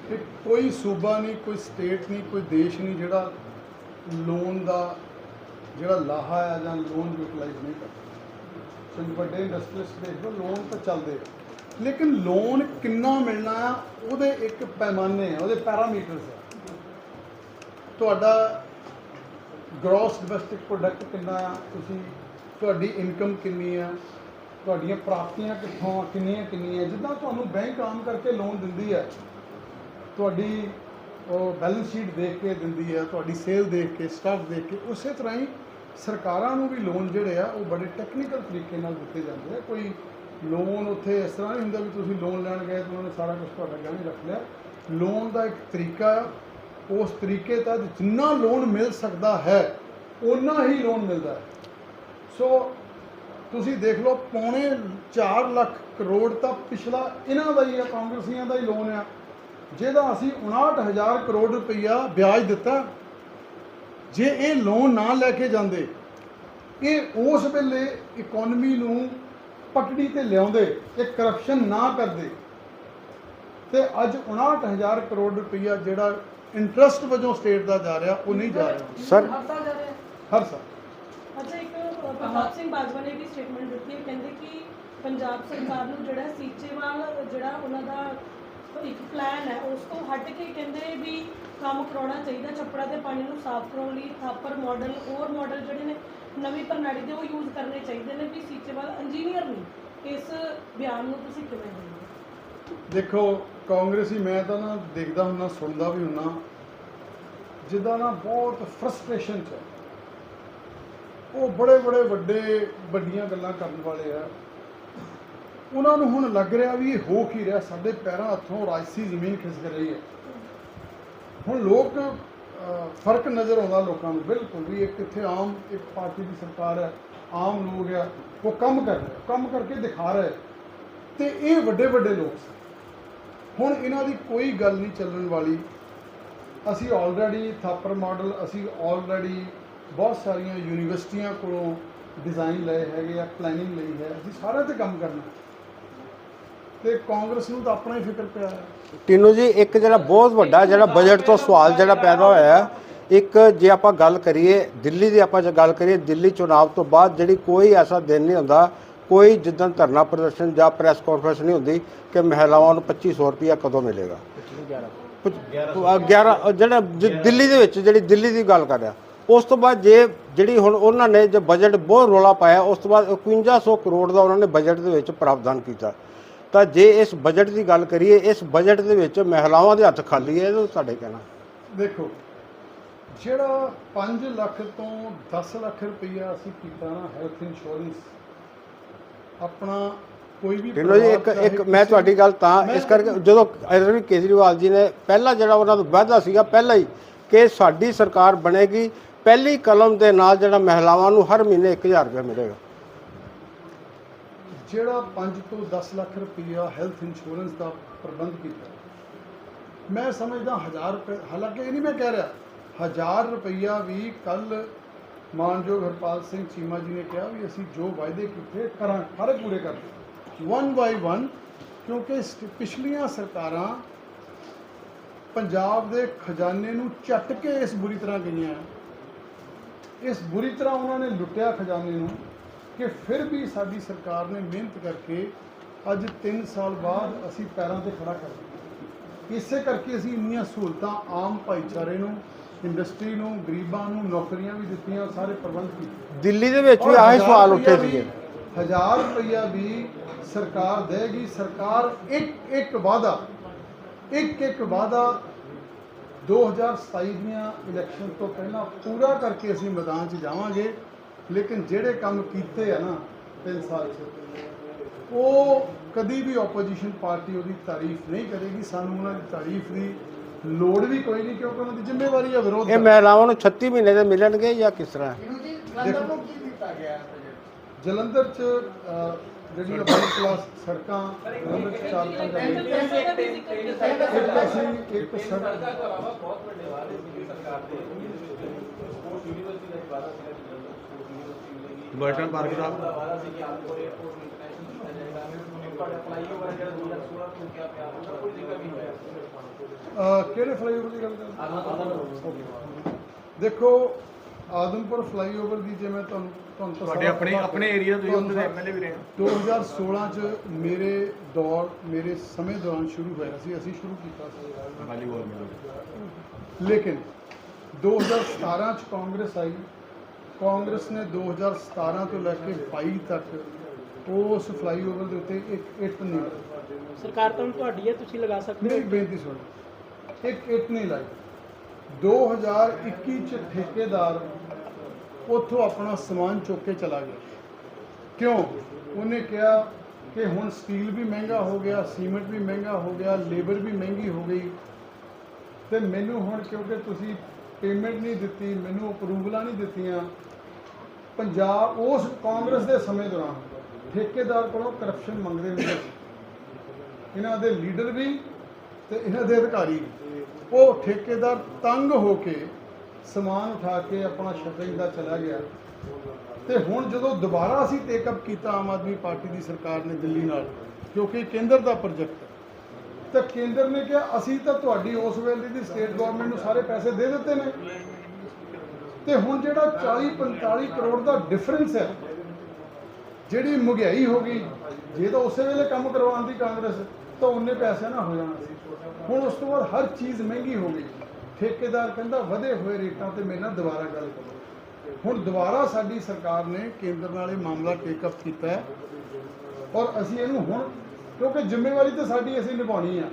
ਕਿ ਕੋਈ ਸੂਬਾ ਨਹੀਂ, ਕੋਈ ਸਟੇਟ ਨਹੀਂ, ਕੋਈ ਦੇਸ਼ ਨਹੀਂ ਜਿਹੜਾ ਲੋਨ ਦਾ ਜਿਹੜਾ ਲਾਹਾ ਹੈ ਜਾਂ ਲੋਨ ਯੂਟਿਲਾਈਜ਼ ਨਹੀਂ ਕਰਦਾ। ਤੁਸੀਂ ਵੱਡੇ ਇੰਡਸਟਰੀਜ਼ ਦੇਖ ਲਓ ਲੋਨ ਤਾਂ ਚੱਲਦੇ ਲੇਕਿਨ ਲੋਨ ਕਿੰਨਾ ਮਿਲਣਾ ਆ ਉਹਦੇ ਇੱਕ ਪੈਮਾਨੇ ਆ, ਉਹਦੇ ਪੈਰਾਮੀਟਰਸ ਆ। ਤੁਹਾਡਾ ਗ੍ਰੋਸ ਡੋਮੈਸਟਿਕ ਪ੍ਰੋਡਕਟ ਕਿੰਨਾ ਆ ਤੁਸੀਂ, ਤੁਹਾਡੀ ਇਨਕਮ ਕਿੰਨੀ ਆ, ਤੁਹਾਡੀਆਂ ਪ੍ਰਾਪਤੀਆਂ ਕਿੱਥੋਂ ਕਿੰਨੀਆਂ ਕਿੰਨੀਆਂ ਜਿੱਦਾਂ ਤੁਹਾਨੂੰ ਬੈਂਕ ਆਮ ਕਰਕੇ ਲੋਨ ਦਿੰਦੀ ਹੈ ਤੁਹਾਡੀ ਉਹ ਬੈਲੈਂਸ ਸ਼ੀਟ ਦੇਖ ਕੇ ਦਿੰਦੀ ਹੈ ਤੁਹਾਡੀ ਸੇਲ ਦੇਖ ਕੇ ਸਟਾਕ ਦੇਖ ਕੇ, ਉਸੇ ਤਰ੍ਹਾਂ ਹੀ ਸਰਕਾਰਾਂ ਨੂੰ ਵੀ ਲੋਨ ਜਿਹੜੇ ਆ, ਉਹ ਬੜੇ ਟੈਕਨੀਕਲ ਤਰੀਕੇ ਨਾਲ ਦਿੱਤੇ ਜਾਂਦੇ ਆ। ਕੋਈ ਲੋਨ ਉੱਥੇ ਇਸ ਤਰ੍ਹਾਂ ਨਹੀਂ ਹੁੰਦਾ ਵੀ ਤੁਸੀਂ ਲੋਨ ਲੈਣ ਗਏ ਤਾਂ ਉਹਨਾਂ ਨੇ ਸਾਰਾ ਕੁਝ ਤੁਹਾਡਾ ਗਹਿਣੇ ਰੱਖ ਲਿਆ। ਲੋਨ ਦਾ ਇੱਕ ਤਰੀਕਾ ਉਸ ਤਰੀਕੇ ਤੱਕ ਜਿੰਨਾ ਲੋਨ ਮਿਲ ਸਕਦਾ ਹੈ ਉਨਾ ਹੀ ਲੋਨ ਮਿਲਦਾ ਹੈ। ਸੋ ਤੁਸੀਂ ਦੇਖ ਲਓ, ਪੌਣੇ 4 ਲੱਖ ਕਰੋੜ ਤਾਂ ਪਿਛਲਾ ਇਹਨਾਂ ਦਾ ਹੀ ਹੈ ਕਾਂਗਰਸੀਆਂ ਦਾ ਹੀ ਲੋਨ ਆ। ਜਿਹਦਾ ਅਸੀਂ 59000 ਕਰੋੜ ਰੁਪਈਆ ਵਿਆਜ ਦਿੱਤਾ। ਜੇ ਇਹ ਲੋਨ ਨਾ ਲੈ ਕੇ ਜਾਂਦੇ, ਇਹ ਉਸ ਵੇਲੇ ਇਕਨੋਮੀ ਨੂੰ ਪਟੜੀ ਤੇ ਲਿਆਉਂਦੇ, ਇਹ ਕਰਪਸ਼ਨ ਨਾ ਕਰਦੇ। ਤੇ ਅੱਜ 59000 ਕਰੋੜ ਰੁਪਈਆ ਜਿਹੜਾ ਇੰਟਰਸਟ ਵਜੋਂ ਸਟੇਟ ਦਾ ਜਾ ਰਿਹਾ ਉਹ ਨਹੀਂ ਜਾ ਰਿਹਾ। ਸਰ- ਹਰ ਸਾਲ ਜਾ ਰਿਹਾ? ਹਰ ਸਾਲ। ਅੱਛਾ ਇੱਕ ਅ, ਪ੍ਰਤਾਪ ਸਿੰਘ ਬਾਜਵਾ ਨੇ ਵੀ ਸਟੇਟਮੈਂਟ ਦਿੱਤੀ ਹੈ ਕਹਿੰਦੇ ਕਿ ਪੰਜਾਬ ਸਰਕਾਰ ਨੂੰ ਜਿਹੜਾ ਸੀਚੇਵਾਲ ਜਿਹੜਾ ਉਹਨਾਂ ਦਾ ਇੱਕ ਪਲਾਨ ਹੈ ਉਸ ਤੋਂ ਹਟ ਕੇ ਕਹਿੰਦੇ ਵੀ ਕੰਮ ਕਰਾਉਣਾ ਚਾਹੀਦਾ ਛੱਪੜਾ ਦੇ ਪਾਣੀ ਨੂੰ ਸਾਫ਼ ਕਰਾਉਣ ਲਈ ਥਾਪਰ ਮਾਡਲ ਹੋਰ ਮਾਡਲ ਜਿਹੜੇ ਨੇ ਨਵੀਂ ਪ੍ਰਣਾਲੀ ਦੇ ਉਹ ਯੂਜ਼ ਕਰਨੇ ਚਾਹੀਦੇ ਨੇ ਵੀ ਸੀਚੇਵਾਲ ਇੰਜੀਨੀਅਰ ਨਹੀਂ। ਇਸ ਬਿਆਨ ਨੂੰ ਤੁਸੀਂ ਕਿਵੇਂ ਦੇਖਦੇ ਹੋ? ਦੇਖੋ ਕਾਂਗਰਸੀ, ਮੈਂ ਤਾਂ ਨਾ ਦੇਖਦਾ ਹੁੰਨਾ ਸੁਣਦਾ ਵੀ ਹੁੰਨਾ ਜਿੱਦਾਂ ਨਾ ਬਹੁਤ ਫਰਸਟ੍ਰੇਸ਼ਨ ਚ ਹੈ। ਉਹ ਬੜੇ ਬੜੇ ਵੱਡੇ, ਵੱਡੀਆਂ ਗੱਲਾਂ ਕਰਨ ਵਾਲੇ ਆ। ਉਹਨਾਂ ਨੂੰ ਹੁਣ ਲੱਗ ਰਿਹਾ ਵੀ ਇਹ ਹੋ ਕੀ ਰਿਹਾ, ਸਾਡੇ ਪੈਰਾਂ ਹੱਥੋਂ ਰਾਜਸੀ ਜ਼ਮੀਨ ਖਿਸਕ ਰਹੀ ਹੈ। ਹੁਣ ਲੋਕ ਫ਼ਰਕ ਨਜ਼ਰ ਆਉਂਦਾ ਲੋਕਾਂ ਨੂੰ, ਬਿਲਕੁਲ ਵੀ ਇੱਕ ਇੱਥੇ ਆਮ, ਇੱਕ ਪਾਰਟੀ ਦੀ ਸਰਕਾਰ ਹੈ, ਆਮ ਲੋਕ ਆ, ਉਹ ਕੰਮ ਕਰ ਰਹੇ, ਕੰਮ ਕਰਕੇ ਦਿਖਾ ਰਹੇ। ਤੇ ਇਹ ਵੱਡੇ ਵੱਡੇ ਲੋਕ ਸਨ ਹੁਣ ਇਹਨਾਂ ਦੀ ਕੋਈ ਗੱਲ ਨਹੀਂ ਚੱਲਣ ਵਾਲੀ। ਅਸੀਂ ਆਲਰੇਡੀ ਥਾਪਰ ਮਾਡਲ ਅਸੀਂ ਆਲਰੇਡੀ ਬਹੁਤ ਸਾਰੀਆਂ ਯੂਨੀਵਰਸਿਟੀਆਂ ਕੋਲੋਂ ਡਿਜ਼ਾਈਨ ਲਏ ਹੈਗੇ ਆ ਪਲੈਨਿੰਗ ਲਈ ਹੈ। ਅਸੀਂ ਸਾਰਿਆਂ ਤੇ ਕੰਮ ਕਰਨਾ। ਤੇ ਕਾਂਗਰਸ ਨੂੰ ਤਾਂ ਆਪਣਾ ਹੀ ਫਿਕਰ ਪਿਆ ਹੈ। ਟੀਨੂ ਜੀ ਇੱਕ ਜਿਹੜਾ ਬਹੁਤ ਵੱਡਾ ਜਿਹੜਾ ਬਜਟ ਤੋਂ ਸਵਾਲ ਜਿਹੜਾ ਪੈਦਾ ਹੋਇਆ ਹੈ, ਇੱਕ ਜੇ ਆਪਾਂ ਗੱਲ ਕਰੀਏ ਦਿੱਲੀ ਦੀ ਆਪਾਂ ਜੇ ਗੱਲ ਕਰੀਏ ਦਿੱਲੀ ਚੁਣਾਵ ਤੋਂ ਬਾਅਦ ਜਿਹੜੀ ਕੋਈ ਐਸਾ ਦਿਨ ਨਹੀਂ ਹੁੰਦਾ ਕੋਈ ਜਿੱਦਣ ਧਰਨਾ ਪ੍ਰਦਰਸ਼ਨ ਜਾਂ ਪ੍ਰੈਸ ਕਾਨਫਰੰਸ ਨਹੀਂ ਹੁੰਦੀ ਕਿ ਮਹਿਲਾਵਾਂ ਨੂੰ 2500 ਰੁਪਇਆ ਕਦੋਂ ਮਿਲੇਗਾ? 11 ਜਿਹੜਾ ਦਿੱਲੀ ਦੇ ਵਿੱਚ ਜਿਹੜੀ ਦਿੱਲੀ ਦੀ ਗੱਲ ਕਰ ਰਿਹਾ ਉਸ ਤੋਂ ਬਾਅਦ ਜੇ ਜਿਹੜੀ ਹੁਣ ਉਹਨਾਂ ਨੇ ਜੇ ਬਜਟ ਬਹੁਤ ਰੋਲਾ ਪਾਇਆ ਉਸ ਤੋਂ ਬਾਅਦ 5100 ਕਰੋੜ ਦਾ ਉਹਨਾਂ ਨੇ ਬਜਟ ਦੇ ਵਿੱਚ ਪ੍ਰਾਵਧਾਨ ਕੀਤਾ। ਤਾਂ ਜੇ ਇਸ ਬਜਟ ਦੀ ਗੱਲ ਕਰੀਏ ਇਸ ਬਜਟ ਦੇ ਵਿੱਚ ਮਹਿਲਾਵਾਂ ਦੇ ਹੱਥ ਖਾਲੀ ਹੈ ਇਹ ਤੁਹਾਡੇ ਕਹਿਣਾ। ਦੇਖੋ ਜਿਹੜਾ 5 ਲੱਖ ਤੋਂ 10 ਲੱਖ ਰੁਪਈਆ ਅਸੀਂ ਕੀਤਾ ਨਾ ਹੈਲਥ ਇੰਸ਼ੋਰੈਂਸ ਆਪਣਾ ਕੋਈ ਵੀ ਢਿੱਲੋਂ ਜੀ ਇੱਕ ਪਰਿਵਾਰ ਇੱਕ ਚਾਹੇ ਮੈਂ ਕਿਸੇ- ਤੁਹਾਡੀ ਗੱਲ ਤਾਂ ਇਸ ਕਰਕੇ ਜਦੋਂ ਅਰਵਿੰਦ ਕੇਜਰੀਵਾਲ ਜੀ ਨੇ ਪਹਿਲਾ ਜਿਹੜਾ ਉਹਨਾਂ ਦਾ ਵਾਅਦਾ ਸੀਗਾ ਪਹਿਲਾਂ ਹੀ ਕਿ ਸਾਡੀ ਸਰਕਾਰ ਬਣੇਗੀ ਪਹਿਲੀ ਕਲਮ ਦੇ ਨਾਲ ਜਿਹੜਾ ਮਹਿਲਾਵਾਂ ਨੂੰ ਹਰ ਮਹੀਨੇ 1000 ਰੁਪਏ ਮਿਲੇਗਾ। ਜਿਹੜਾ 5 ਤੋਂ 10 ਲੱਖ ਰੁਪਈਆ ਹੈਲਥ ਇੰਸ਼ੋਰੈਂਸ ਦਾ ਪ੍ਰਬੰਧ ਕੀਤਾ ਮੈਂ ਸਮਝਦਾ 1000 ਰੁਪਏ ਹਾਲਾਂਕਿ ਇਹ ਨਹੀਂ ਮੈਂ ਕਹਿ ਰਿਹਾ 1000 ਰੁਪਈਆ ਵੀ ਕੱਲ ਮਾਨਯੋਗ ਹਰਪਾਲ ਸਿੰਘ ਚੀਮਾ ਜੀ ਨੇ ਕਿਹਾ ਵੀ ਅਸੀਂ ਜੋ ਵਾਅਦੇ ਕੀਤੇ ਕਰਾਂ ਸਾਰੇ ਪੂਰੇ ਕਰ ਵਨ ਬਾਈ ਵਨ ਕਿਉਂਕਿ ਪਿਛਲੀਆਂ ਸਰਕਾਰਾਂ ਪੰਜਾਬ ਦੇ ਖਜ਼ਾਨੇ ਨੂੰ ਚੱਟ ਕੇ ਇਸ ਬੁਰੀ ਤਰ੍ਹਾਂ ਗਈਆਂ ਇਸ ਬੁਰੀ ਤਰ੍ਹਾਂ ਉਹਨਾਂ ਨੇ ਲੁੱਟਿਆ ਖਜ਼ਾਨੇ ਨੂੰ ਕਿ ਫਿਰ ਵੀ ਸਾਡੀ ਸਰਕਾਰ ਨੇ ਮਿਹਨਤ ਕਰਕੇ ਅੱਜ 3 ਸਾਲ ਬਾਅਦ ਅਸੀਂ ਪੈਰਾਂ ਤੇ ਖੜਾ ਕਰ ਦਿੱਤਾ। ਇਸੇ ਕਰਕੇ ਅਸੀਂ ਇੰਨੀਆਂ ਸਹੂਲਤਾਂ ਆਮ ਭਾਈਚਾਰੇ ਨੂੰ ਇੰਡਸਟਰੀ ਨੂੰ ਗਰੀਬਾਂ ਨੂੰ ਨੌਕਰੀਆਂ ਵੀ ਦਿੱਤੀਆਂ ਸਾਰੇ ਪ੍ਰਬੰਧ ਕੀਤੇ। ਦਿੱਲੀ ਦੇ ਵਿੱਚ ਵੀ ਆਹੀ ਸਵਾਲ ਉੱਠੇ ਸੀਗੇ। ਹਜ਼ਾਰ ਰੁਪਈਆ ਵੀ ਸਰਕਾਰ ਦੇਗੀ। ਸਰਕਾਰ ਇੱਕ ਇੱਕ ਵਾਅਦਾ ਇੱਕ ਇੱਕ ਵਾਅਦਾ 2027 ਦੀਆਂ ਇਲੈਕਸ਼ਨ ਤੋਂ ਪਹਿਲਾਂ ਪੂਰਾ ਕਰਕੇ ਅਸੀਂ ਮੈਦਾਨ 'ਚ ਜਾਵਾਂਗੇ। ਲੇਕਿਨ ਜਿਹੜੇ ਕੰਮ ਕੀਤੇ ਆ ਨਾ 3 ਸਾਲ 'ਚ ਉਹ ਕਦੀ ਵੀ ਆਪੋਜੀਸ਼ਨ ਪਾਰਟੀ ਉਹਦੀ ਤਾਰੀਫ ਨਹੀਂ ਕਰੇਗੀ। ਸਾਨੂੰ ਉਹਨਾਂ ਦੀ ਤਾਰੀਫ ਦੀ ਲੋੜ ਵੀ ਕੋਈ ਨਹੀਂ ਕਿਉਂਕਿ ਉਹਨਾਂ ਦੀ ਜ਼ਿੰਮੇਵਾਰੀ ਹੈ ਵਿਰੋਧ ਇਹ। ਮਹਿਲਾਵਾਂ ਨੂੰ 36 ਮਹੀਨੇ ਦੇ ਮਿਲਣਗੇ ਜਾਂ ਕਿਸ ਤਰ੍ਹਾਂ? ਜਲੰਧਰ ਚ ਅਹ, ਜਿਹੜੀਆਂ ਬਾਈ ਕਲਾਸ ਸੜਕਾਂ ਜਲੰਧਰ ਚ ਚਾਰ ਪੰਜ ਆ ਪੈਸਾ ਦਾ ਵੀ ਜ਼ਿਕਰ ਕੀਤਾ ਇੱਕ ਅਸੀਂ ਇੱਕ ਸੜਕ ਬਰਟਨ ਪਾਰਕ ਕਿਹੜੇ ਫਲਾਈਓਵਰ ਦੀ ਗੱਲ ਕਰਦੇ ਹੋ? ਦੇਖੋ ਆਦਮਪੁਰ ਫਲਾਈਓਵਰ ਦੀ ਜੇ ਮੈਂ ਤੁਹਾਨੂੰ ਤੁਹਾਨੂੰ ਤੁਹਾਡੇ ਆਪਣੇ ਆਪਣੇ ਏਰੀਆ ਦੇ ਐਮਐਲਏ ਵੀ ਰਹੇ ਹੋ। 2016 ਚ ਮੇਰੇ ਦੌਰ ਮੇਰੇ ਸਮੇਂ ਦੌਰਾਨ ਸ਼ੁਰੂ ਹੋਇਆ ਸੀ। ਅਸੀਂ ਸ਼ੁਰੂ ਕੀਤਾ ਸੀ। ਵਾਲੀਬਾਲ ਲੇਕਿਨ 2017 ਚ ਕਾਂਗਰਸ ਆਈ। ਕਾਂਗਰਸ ਨੇ 2017 ਤੋਂ ਲੈ ਕੇ 22 ਤੱਕ ਉਸ ਫਲਾਈਓਵਰ ਦੇ ਉੱਤੇ ਇੱਕ ਇੱਟ ਨਹੀਂ। ਸਰਕਾਰ ਤਾਂ ਤੁਹਾਡੀ ਹੈ ਤੁਸੀਂ ਲਗਾ ਸਕਦੇ ਮੇਰੀ ਬੇਨਤੀ ਸੁਣੋ। ਇੱਕ ਇੱਟ ਨਹੀਂ ਲਾਈ। 2021 ਚ ਠੇਕੇਦਾਰ ਉੱਥੋਂ ਆਪਣਾ ਸਮਾਨ ਚੁੱਕ ਕੇ ਚਲਾ ਗਿਆ। ਕਿਉਂ? ਉਹਨੇ ਕਿਹਾ ਕਿ ਹੁਣ ਸਟੀਲ ਵੀ ਮਹਿੰਗਾ ਹੋ ਗਿਆ ਸੀਮੈਂਟ ਵੀ ਮਹਿੰਗਾ ਹੋ ਗਿਆ ਲੇਬਰ ਵੀ ਮਹਿੰਗੀ ਹੋ ਗਈ। ਤੇ ਮੈਨੂੰ ਹੁਣ ਕਿਉਂਕਿ ਤੁਸੀਂ ਪੇਮੈਂਟ ਨਹੀਂ ਦਿੱਤੀ ਮੈਨੂੰ ਅਪਰੂਵਲਾਂ ਨਹੀਂ ਦਿੱਤੀਆਂ ਪੰਜਾਬ ਉਸ ਕਾਂਗਰਸ ਦੇ ਸਮੇਂ ਦੌਰਾਨ ਠੇਕੇਦਾਰ ਕੋਲੋਂ ਕਰਪਸ਼ਨ ਮੰਗਦੇ ਹੁੰਦੇ ਸੀ। ਇਹਨਾਂ ਦੇ ਲੀਡਰ ਵੀ ਤੇ ਇਹਨਾਂ ਦੇ ਅਧਿਕਾਰੀ ਵੀ। ਉਹ ਠੇਕੇਦਾਰ ਤੰਗ ਹੋ ਕੇ ਸਮਾਨ ਉਠਾ ਕੇ ਆਪਣਾ ਸ਼ਟਰਿੰਗ ਦਾ ਚਲਾ ਗਿਆ। ਤੇ ਹੁਣ ਜਦੋਂ ਦੁਬਾਰਾ ਅਸੀਂ ਟੇਕਅਪ ਕੀਤਾ ਆਮ ਆਦਮੀ ਪਾਰਟੀ ਦੀ ਸਰਕਾਰ ਨੇ ਦਿੱਲੀ ਨਾਲ ਕਿਉਂਕਿ ਕੇਂਦਰ ਦਾ ਪ੍ਰੋਜੈਕਟ ਤਾਂ ਕੇਂਦਰ ਨੇ ਕਿਹਾ, ਅਸੀਂ ਤਾਂ ਤੁਹਾਡੀ ਉਸ ਵੇਲੇ ਦੀ ਸਟੇਟ ਗਵਰਨਮੈਂਟ ਨੂੰ ਸਾਰੇ ਪੈਸੇ ਦੇ ਦਿੱਤੇ ਨੇ। ਤੇ ਹੁਣ ਜਿਹੜਾ 40 45 ਕਰੋੜ ਦਾ ਡਿਫਰੈਂਸ ਹੈ ਜਿਹੜੀ ਮਹਿੰਗਾਈ ਹੋ ਗਈ ਜੇ ਤਾਂ ਉਸੇ ਵੇਲੇ ਕੰਮ ਕਰਵਾਉਣ ਦੀ ਕਾਂਗਰਸ ਤਾਂ ਉਹਨੇ ਪੈਸੇ ਨਾ ਹੋ ਜਾਣਾ ਸੀ। ਹੁਣ ਉਸ ਤੋਂ ਬਾਅਦ ਹਰ ਚੀਜ਼ ਮਹਿੰਗੀ ਹੋ ਗਈ। ਠੇਕੇਦਾਰ ਕਹਿੰਦਾ ਵਧੇ ਹੋਏ ਰੇਟਾਂ ਤੇ ਮੇਰੇ ਨਾਲ ਦੁਬਾਰਾ ਗੱਲ ਕਰੋ। ਹੁਣ ਦੁਬਾਰਾ ਸਾਡੀ ਸਰਕਾਰ ਨੇ ਕੇਂਦਰ ਨਾਲ ਇਹ ਮਾਮਲਾ ਟੇਕ ਅਪ ਕੀਤਾ ਹੈ। ਔਰ ਅਸੀਂ ਇਹਨੂੰ ਹੁਣ ਕਿਉਂਕਿ ਜ਼ਿੰਮੇਵਾਰੀ ਤਾਂ ਸਾਡੀ ਅਸੀਂ ਨਿਭਾਉਣੀ ਆ।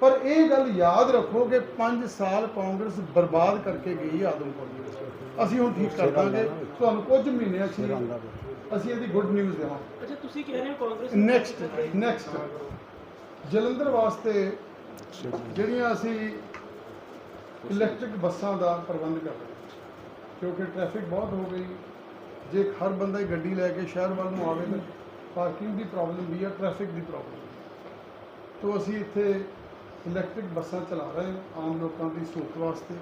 ਪਰ ਇਹ ਗੱਲ ਯਾਦ ਰੱਖੋ ਕਿ 5 ਸਾਲ ਕਾਂਗਰਸ ਬਰਬਾਦ ਕਰਕੇ ਗਈ ਆਦਮਪੁਰ। ਅਸੀਂ ਹੁਣ ਠੀਕ ਕਰ ਦਾਂਗੇ। ਤੁਹਾਨੂੰ ਕੁਝ ਮਹੀਨੇ ਅਸੀਂ ਅਸੀਂ ਇਹਦੀ ਗੁੱਡ ਨਿਊਜ਼ ਦੇਵਾਂਗੇ। ਅੱਛਾ ਤੁਸੀਂ ਕਹਿ ਰਹੇ ਹੋ ਕਾਂਗਰਸ ਨੈਕਸਟ ਨੈਕਸਟ ਜਲੰਧਰ ਵਾਸਤੇ ਜਿਹੜੀਆਂ ਅਸੀਂ ਇਲੈਕਟ੍ਰਿਕ ਬੱਸਾਂ ਦਾ ਪ੍ਰਬੰਧ ਕਰ ਰਹੇ। ਕਿਉਂਕਿ ਟ੍ਰੈਫਿਕ ਬਹੁਤ ਹੋ ਗਈ ਜੇ ਹਰ ਬੰਦਾ ਹੀ ਗੱਡੀ ਲੈ ਕੇ ਸ਼ਹਿਰ ਵੱਲ ਨੂੰ ਆਵੇ ਤਾਂ ਪਾਰਕਿੰਗ ਦੀ ਪ੍ਰੋਬਲਮ ਵੀ ਹੈ ਟ੍ਰੈਫਿਕ ਦੀ ਪ੍ਰੋਬਲਮ ਤੋਂ ਅਸੀਂ ਇੱਥੇ ਇਲੈਕਟ੍ਰਿਕ ਬੱਸਾਂ ਚਲਾ ਰਹੇ ਹਾਂ ਆਮ ਲੋਕਾਂ ਦੀ ਸਹੂਲਤ ਵਾਸਤੇ।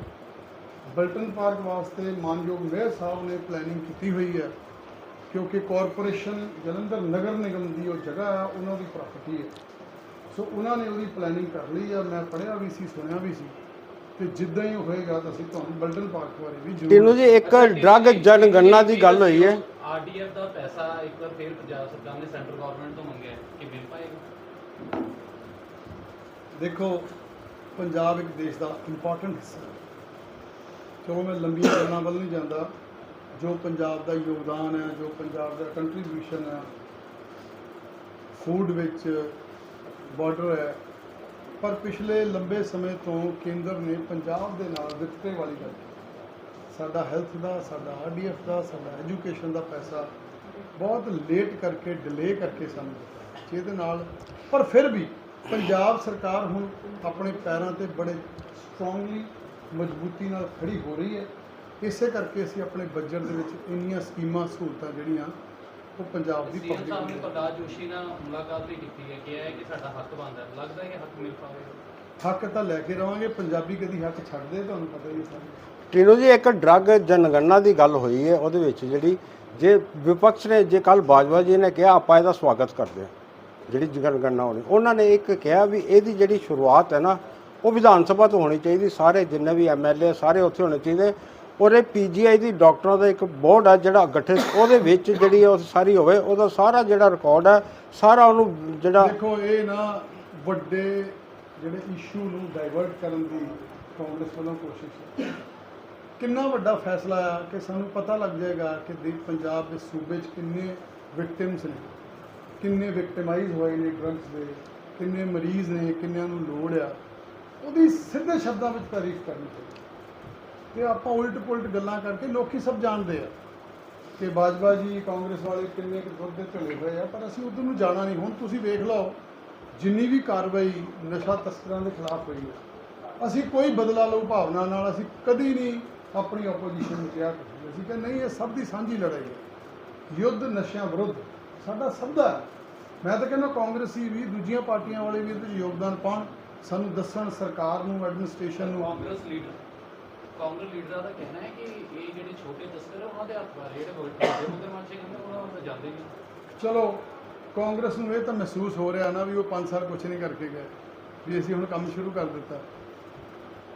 ਬਲਟਨ ਪਾਰਕ ਵਾਸਤੇ ਮਾਨਯੋਗ ਮੇਅਰ ਸਾਹਿਬ ਨੇ ਪਲੈਨਿੰਗ ਕੀਤੀ ਹੋਈ ਹੈ। ਕਿਉਂਕਿ ਕਾਰਪੋਰੇਸ਼ਨ ਜਲੰਧਰ ਨਗਰ ਨਿਗਮ ਦੀ ਉਹ ਜਗ੍ਹਾ ਆ ਉਹਨਾਂ ਦੀ ਪ੍ਰਾਪਰਟੀ ਹੈ ਸੋ ਉਹਨਾਂ ਨੇ ਉਹਦੀ ਪਲੈਨਿੰਗ ਕਰ ਲਈ ਆ ਮੈਂ ਪੜ੍ਹਿਆ ਵੀ ਸੀ ਸੁਣਿਆ ਵੀ ਸੀ। ਤੇ ਜਿੱਦਾਂ ਹੀ ਹੋਏਗਾ ਤਾਂ ਅਸੀਂ ਤੁਹਾਨੂੰ ਬਲਟਨ ਪਾਰਕ ਬਾਰੇ ਵੀ ਜ਼ਰੂਰ ਤੈਨੂੰ ਜੀ ਇੱਕ ਡਰਗ ਜਨਗਣਨਾ ਦੀ ਗੱਲ ਹੋਈ ਹੈ। ਆਰਡੀਐਫ ਦਾ ਪੈਸਾ ਇੱਕ ਵਾਰ ਫਿਰ ਪੰਜਾਬ ਸਰਕਾਰ ਨੇ ਸੈਂਟਰ ਗਵਰਨਮੈਂਟ ਤੋਂ ਮੰਗਿਆ ਕਿ ਮਿਲ ਪਾਏਗਾ। ਦੇਖੋ ਪੰਜਾਬ ਇੱਕ ਦੇਸ਼ ਦਾ ਇੰਪੋਰਟੈਂਟ ਹਿੱਸਾ ਹੈ। ਚਲੋ ਮੈਂ ਲੰਬੀਆਂ ਗੱਲਾਂ ਵੱਲ ਨਹੀਂ ਜਾਂਦਾ। ਜੋ ਪੰਜਾਬ ਦਾ ਯੋਗਦਾਨ ਹੈ, ਜੋ ਪੰਜਾਬ ਦਾ ਕੰਟਰੀਬਿਊਸ਼ਨ ਹੈ ਫੂਡ ਵਿੱਚ ਬਾਰਡਰ ਹੈ। ਪਰ ਪਿਛਲੇ ਲੰਬੇ ਸਮੇਂ ਤੋਂ ਕੇਂਦਰ ਨੇ ਪੰਜਾਬ ਦੇ ਨਾਲ ਵਿਤਕਰੇ ਵਾਲੀ ਗੱਲ ਸਾਡਾ ਹੈਲਥ ਦਾ, ਸਾਡਾ ਆਰਡੀਐਫ ਦਾ, ਸਾਡਾ ਐਜੂਕੇਸ਼ਨ ਦਾ ਪੈਸਾ ਬਹੁਤ ਲੇਟ ਕਰਕੇ ਡਿਲੇ ਕਰਕੇ ਸਾਨੂੰ ਜਿਹਦੇ ਨਾਲ ਪਰ ਫਿਰ ਵੀ ਪੰਜਾਬ ਸਰਕਾਰ ਹੁਣ ਆਪਣੇ ਪੈਰਾਂ ਤੇ ਬੜੇ ਸਟਰੋਂਗਲੀ ਮਜ਼ਬੂਤੀ ਨਾਲ ਖੜੀ ਹੋ ਰਹੀ ਹੈ। ਇਸੇ ਕਰਕੇ ਅਸੀਂ ਆਪਣੇ ਬਜਟ ਦੇ ਵਿੱਚ ਇੰਨੀਆਂ ਸਕੀਮਾਂ ਸਹੂਲਤਾਂ ਜਿਹੜੀਆਂ ਉਹ ਪੰਜਾਬ ਦੀ ਸੀਐਮ ਸਾਹਿਬ ਨੇ ਪਬਲਿਕ ਪ੍ਰਕਾਸ਼ ਜੋਸ਼ੀ ਨਾਲ ਮੁਲਾਕਾਤ ਵੀ ਕੀਤੀ ਹੈ ਕਿਹਾ ਹੈ ਕਿ ਸਾਡਾ ਹੱਕ ਬਣਦਾ ਹੈ। ਲੱਗਦਾ ਹੈ ਕਿ ਹੱਕ ਮਿਲ ਪਾਵੇਗਾ ਹੱਕ ਤਾਂ ਲੈ ਕੇ ਰਵਾਂਗੇ ਪੰਜਾਬੀ ਕਦੀ ਹੱਕ ਛੱਡਦੇ ਤੁਹਾਨੂੰ ਪਤਾ ਹੀ ਹੈ ਸਾਨੂੰ ਟੀਨੂ ਜੀ ਇੱਕ ਡਰਗ ਜਨਗਣਨਾ ਦੀ ਗੱਲ ਹੋਈ ਹੈ ਉਹਦੇ ਵਿੱਚ ਜਿਹੜੀ ਜੇ ਵਿਪਕਸ਼ ਨੇ ਜੇ ਕੱਲ ਬਾਜਵਾ ਜੀ ਨੇ ਕਿਹਾ ਆਪਾਂ ਇਹਦਾ ਸਵਾਗਤ ਕਰਦੇ ਹਾਂ ਜਿਹੜੀ ਜਨਗਣਨਾ ਹੋਣੀ। ਉਹਨਾਂ ਨੇ ਇੱਕ ਕਿਹਾ ਵੀ ਇਹਦੀ ਜਿਹੜੀ ਸ਼ੁਰੂਆਤ ਹੈ ਨਾ ਉਹ ਵਿਧਾਨ ਸਭਾ ਤੋਂ ਹੋਣੀ ਚਾਹੀਦੀ ਸਾਰੇ ਜਿੰਨੇ ਵੀ ਐਮਐਲਏ ਸਾਰੇ ਉੱਥੇ ਹੋਣੇ ਚਾਹੀਦੇ। ਔਰ ਇਹ ਪੀਜੀਆਈ ਦੀ ਡਾਕਟਰਾਂ ਦਾ ਇੱਕ ਬੋਰਡ ਆ ਜਿਹੜਾ ਗਠਿਤ, ਉਹਦੇ ਵਿੱਚ ਜਿਹੜੀ ਉਹ ਸਾਰੀ ਹੋਵੇ, ਉਹਦਾ ਸਾਰਾ ਜਿਹੜਾ ਰਿਕਾਰਡ ਹੈ ਸਾਰਾ ਉਹਨੂੰ ਜਿਹੜਾ ਦੇਖੋ, ਇਹ ਨਾ ਵੱਡੇ ਜਿਹੜੇ ਇਸ਼ੂ ਨੂੰ ਡਾਇਵਰਟ ਕਰਨ ਦੀ ਕਾਂਗਰਸ ਵੱਲੋਂ ਕੋਸ਼ਿਸ਼ ਹੈ ਕਿੰਨਾ ਵੱਡਾ ਫੈਸਲਾ ਆ ਕਿ ਸਾਨੂੰ ਪਤਾ ਲੱਗ ਜਾਏਗਾ ਕਿ ਦੇ ਪੰਜਾਬ ਦੇ ਸੂਬੇ 'ਚ ਕਿੰਨੇ ਵਿਕਟਿਮਸ ਨੇ, ਕਿੰਨੇ ਵਿਕਟਿਮਾਈਜ਼ ਹੋਏ ਨੇ ਡਰੱਗਸ ਦੇ, ਕਿੰਨੇ ਮਰੀਜ਼ ਨੇ, ਕਿੰਨਿਆਂ ਨੂੰ ਲੋੜ ਆ। ਉਹਦੀ ਸਿੱਧੇ ਸ਼ਬਦਾਂ ਵਿੱਚ ਤਾਰੀਫ ਕਰਨੀ ਚਾਹੀਦੀ ਤੇ ਆਪਾਂ ਉਲਟ ਪੁਲਟ ਗੱਲਾਂ ਕਰਕੇ ਲੋਕੀ ਸਭ ਜਾਣਦੇ ਆ ਕਿ ਬਾਜਵਾ ਜੀ ਕਾਂਗਰਸ ਵਾਲੇ ਕਿੰਨੇ ਕੁ ਦੁੱਧ ਦੇ ਝੁਲੇ ਹੋਏ ਆ, ਪਰ ਅਸੀਂ ਉਧਰ ਨੂੰ ਜਾਣਾ ਨਹੀਂ। ਹੁਣ ਤੁਸੀਂ ਵੇਖ ਲਓ, ਜਿੰਨੀ ਵੀ ਕਾਰਵਾਈ ਨਸ਼ਾ ਤਸਕਰਾਂ ਦੇ ਖਿਲਾਫ ਹੋਈ ਹੈ ਅਸੀਂ ਕੋਈ ਬਦਲਾ ਲਓ ਭਾਵਨਾ ਨਾਲ ਅਸੀਂ ਕਦੀ ਨਹੀਂ ਆਪਣੀ ਆਪੋਜੀਸ਼ਨ ਨੂੰ ਕਿਹਾ ਕਰੀ। ਅਸੀਂ ਕਿ ਨਹੀਂ, ਇਹ ਸਭ ਦੀ ਸਾਂਝੀ ਲੜਾਈ ਹੈ ਯੁੱਧ ਨਸ਼ਿਆਂ ਵਿਰੁੱਧ ਸਾਡਾ ਸਭ ਦਾ ਮੈਂ ਤਾਂ ਕਹਿੰਦਾ ਕਾਂਗਰਸੀ ਵੀ ਦੂਜੀਆਂ ਪਾਰਟੀਆਂ ਵਾਲੇ ਵੀ ਇਹਦੇ 'ਚ ਯੋਗਦਾਨ ਪਾਉਣ। ਸਾਨੂੰ ਦੱਸਣ ਸਰਕਾਰ ਨੂੰ ਐਡਮਿਨਿਸਟ੍ਰੇਸ਼ਨ ਨੂੰ। ਕਾਂਗਰਸ ਲੀਡਰ ਕਾਂਗਰਸ ਲੀਡਰਾਂ ਦਾ ਕਹਿਣਾ ਹੈ ਕਿ ਇਹ ਜਿਹੜੇ ਛੋਟੇ ਤਸਕਰ ਆ, ਉਹਨਾਂ ਦੇ ਹੱਥ ਬਾਰੇ ਜਿਹੜੇ ਵੱਡੇ ਮਗਰਮੱਛ ਕਹਿੰਦੇ ਉਹਨਾਂ ਨੂੰ ਤਾਂ ਜਾਂਦੇ ਨਹੀਂ। ਚਲੋ ਕਾਂਗਰਸ ਨੂੰ ਇਹ ਤਾਂ ਮਹਿਸੂਸ ਹੋ ਰਿਹਾ ਨਾ ਵੀ ਉਹ 5 ਸਾਲ ਕੁਝ ਨਹੀਂ ਕਰਕੇ ਗਏ ਵੀ ਅਸੀਂ ਹੁਣ ਕੰਮ ਸ਼ੁਰੂ ਕਰ ਦਿੱਤਾ।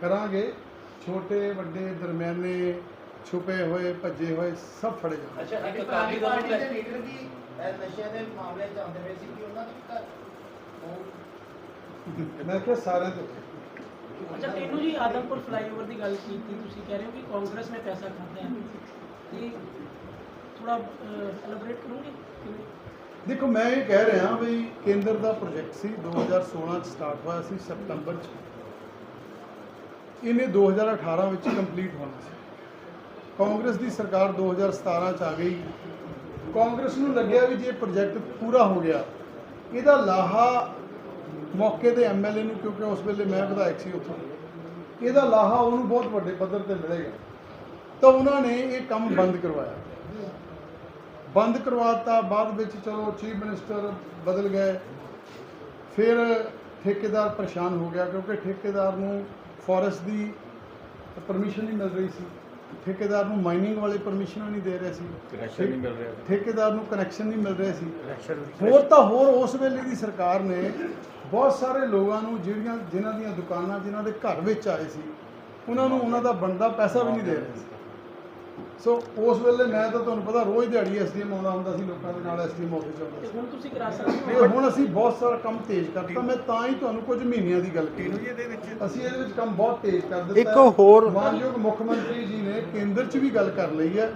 ਕਰਾਂਗੇ ਛੋਟੇ ਵੱਡੇ ਦਰਮਿਆਨੇ ਛੁਪੇ ਹੋਏ ਭੱਜੇ ਹੋਏ ਸਭ ਫੜੇ ਜਾਣਗੇ। ਅੱਛਾ ਇੱਕ ਪੁਰਾਣੀ ਅਕਾਲੀ ਦਲ ਪਾਰਟੀ ਦੇ ਲੀਡਰ ਵੀ ਇਹ ਨਸ਼ਿਆਂ ਦੇ ਮਾਮਲੇ 'ਚ ਆਉਂਦੇ ਸੀ ਕਿ ਉਹਨਾਂ ਦੇ ਵੀ ਘਰ ਉਹ ਮੈਂ ਕਿਹਾ ਸਾਰਿਆਂ ਤੋਂ ਅੱਛਾ, ਤੈਨੂੰ ਜੀ ਆਦਮਪੁਰ ਫਲਾਈਓਵਰ ਦੀ ਗੱਲ ਕੀਤੀ, ਤੁਸੀਂ ਕਹਿ ਰਹੇ ਹੋ ਕਿ ਕਾਂਗਰਸ ਨੇ ਪੈਸਾ ਖਾਦਾ ਹੈ। ਤੇ ਥੋੜਾ ਐਲੈਬੋਰੇਟ ਕਰੋਗੇ? ਦੇਖੋ, ਮੈਂ ਇਹ ਕਹਿ ਰਿਹਾ ਵੀ ਕੇਂਦਰ ਦਾ ਪ੍ਰੋਜੈਕਟ ਸੀ 2016 ਚ ਸਟਾਰਟ ਹੋਇਆ ਸੀ, ਸਤੰਬਰ ਚ। ਇਹਨੇ 2018 ਵਿੱਚ ਕੰਪਲੀਟ ਹੋਣਾ ਸੀ। ਕਾਂਗਰਸ ਦੀ ਸਰਕਾਰ 2017 ਚ ਆ ਗਈ। ਕਾਂਗਰਸ ਨੂੰ ਲੱਗਿਆ ਵੀ ਜੇ ਪ੍ਰੋਜੈਕਟ ਪੂਰਾ ਹੋ ਗਿਆ, ਇਹਦਾ ਲਾਹਾ ਮੌਕੇ ਦੇ ਐਮਐਲਏ ਨੂੰ, ਕਿਉਂਕਿ ਉਸ ਵੇਲੇ ਮੈਂ ਵਿਧਾਇਕ ਸੀ ਉੱਥੋਂ। ਇਹਦਾ ਲਾਹਾ ਉਹਨੂੰ ਬਹੁਤ ਵੱਡੇ ਪੱਧਰ ਤੇ ਮਿਲੇਗਾ। ਤਾਂ ਉਹਨਾਂ ਨੇ ਇਹ ਕੰਮ ਬੰਦ ਕਰਵਾਇਆ। ਬੰਦ ਕਰਵਾਤਾ, ਬਾਅਦ ਵਿੱਚ ਚਲੋ ਚੀਫ ਮਿਨਿਸਟਰ ਬਦਲ ਗਏ। ਫਿਰ ਠੇਕੇਦਾਰ ਪਰੇਸ਼ਾਨ ਹੋ ਗਿਆ, ਕਿਉਂਕਿ ਠੇਕੇਦਾਰ ਨੂੰ ਫੋਰੈਸਟ ਦੀ ਪਰਮਿਸ਼ਨ ਨਹੀਂ ਮਿਲ ਰਹੀ ਸੀ। ਠੇਕੇਦਾਰ ਨੂੰ ਮਾਈਨਿੰਗ ਵਾਲੇ ਪਰਮਿਸ਼ਨਾਂ ਨਹੀਂ ਦੇ ਰਹੇ ਸੀ। ਕਨੈਕਸ਼ਨ ਨਹੀਂ ਮਿਲ ਰਿਹਾ। ਠੇਕੇਦਾਰ ਨੂੰ ਕਨੈਕਸ਼ਨ ਨਹੀਂ ਮਿਲ ਰਹੇ ਸੀ। ਹੋਰ ਤਾਂ ਹੋਰ ਉਸ ਵੇਲੇ ਦੀ ਸਰਕਾਰ ਨੇ ਬਹੁਤ ਸਾਰੇ ਲੋਕਾਂ ਨੂੰ ਜਿਹੜੀਆਂ ਜਿਨ੍ਹਾਂ ਦੀਆਂ ਦੁਕਾਨਾਂ ਜਿਨ੍ਹਾਂ ਦੇ ਘਰ ਵਿੱਚ ਆਏ ਸੀ ਉਹਨਾਂ ਨੂੰ ਉਹਨਾਂ ਦਾ ਬਣਦਾ ਪੈਸਾ ਵੀ ਨਹੀਂ ਦੇ ਰਹੇ ਸੀ। ਸੋ ਉਸ ਵੇਲੇ ਮੈਂ ਤਾਂ ਤੁਹਾਨੂੰ ਪਤਾ ਰੋਜ਼ ਦਿਹਾੜੀ ਐਸਡੀਐਮ ਆਉਂਦਾ ਹੁੰਦਾ ਸੀ ਲੋਕਾਂ ਦੇ ਨਾਲ ਐਸਡੀਐਮ ਆਫਿਸ ਆਉਂਦਾ ਸੀ। ਹੁਣ ਤੁਸੀਂ ਕਰਾ ਸਕਦੇ ਹੋ? ਹੁਣ ਅਸੀਂ ਬਹੁਤ ਸਾਰਾ ਕੰਮ ਤੇਜ਼ ਕਰਤਾ। ਮੈਂ ਤਾਂ ਹੀ ਤੁਹਾਨੂੰ ਕੁਝ ਮਹੀਨਿਆਂ ਦੀ ਗੱਲ ਕੀਤੀ ਇਹਦੇ ਵਿੱਚ? ਅਸੀਂ ਇਹਦੇ ਵਿੱਚ ਕੰਮ ਬਹੁਤ ਤੇਜ਼ ਕਰ ਦਿੱਤਾ। ਇੱਕ। ਹੋਰ- ਮਾਨਯੋਗ ਮੁੱਖ ਮੰਤਰੀ ਜੀ ਨੇ ਕੇਂਦਰ 'ਚ ਵੀ ਗੱਲ ਕਰ ਲਈ ਹੈ।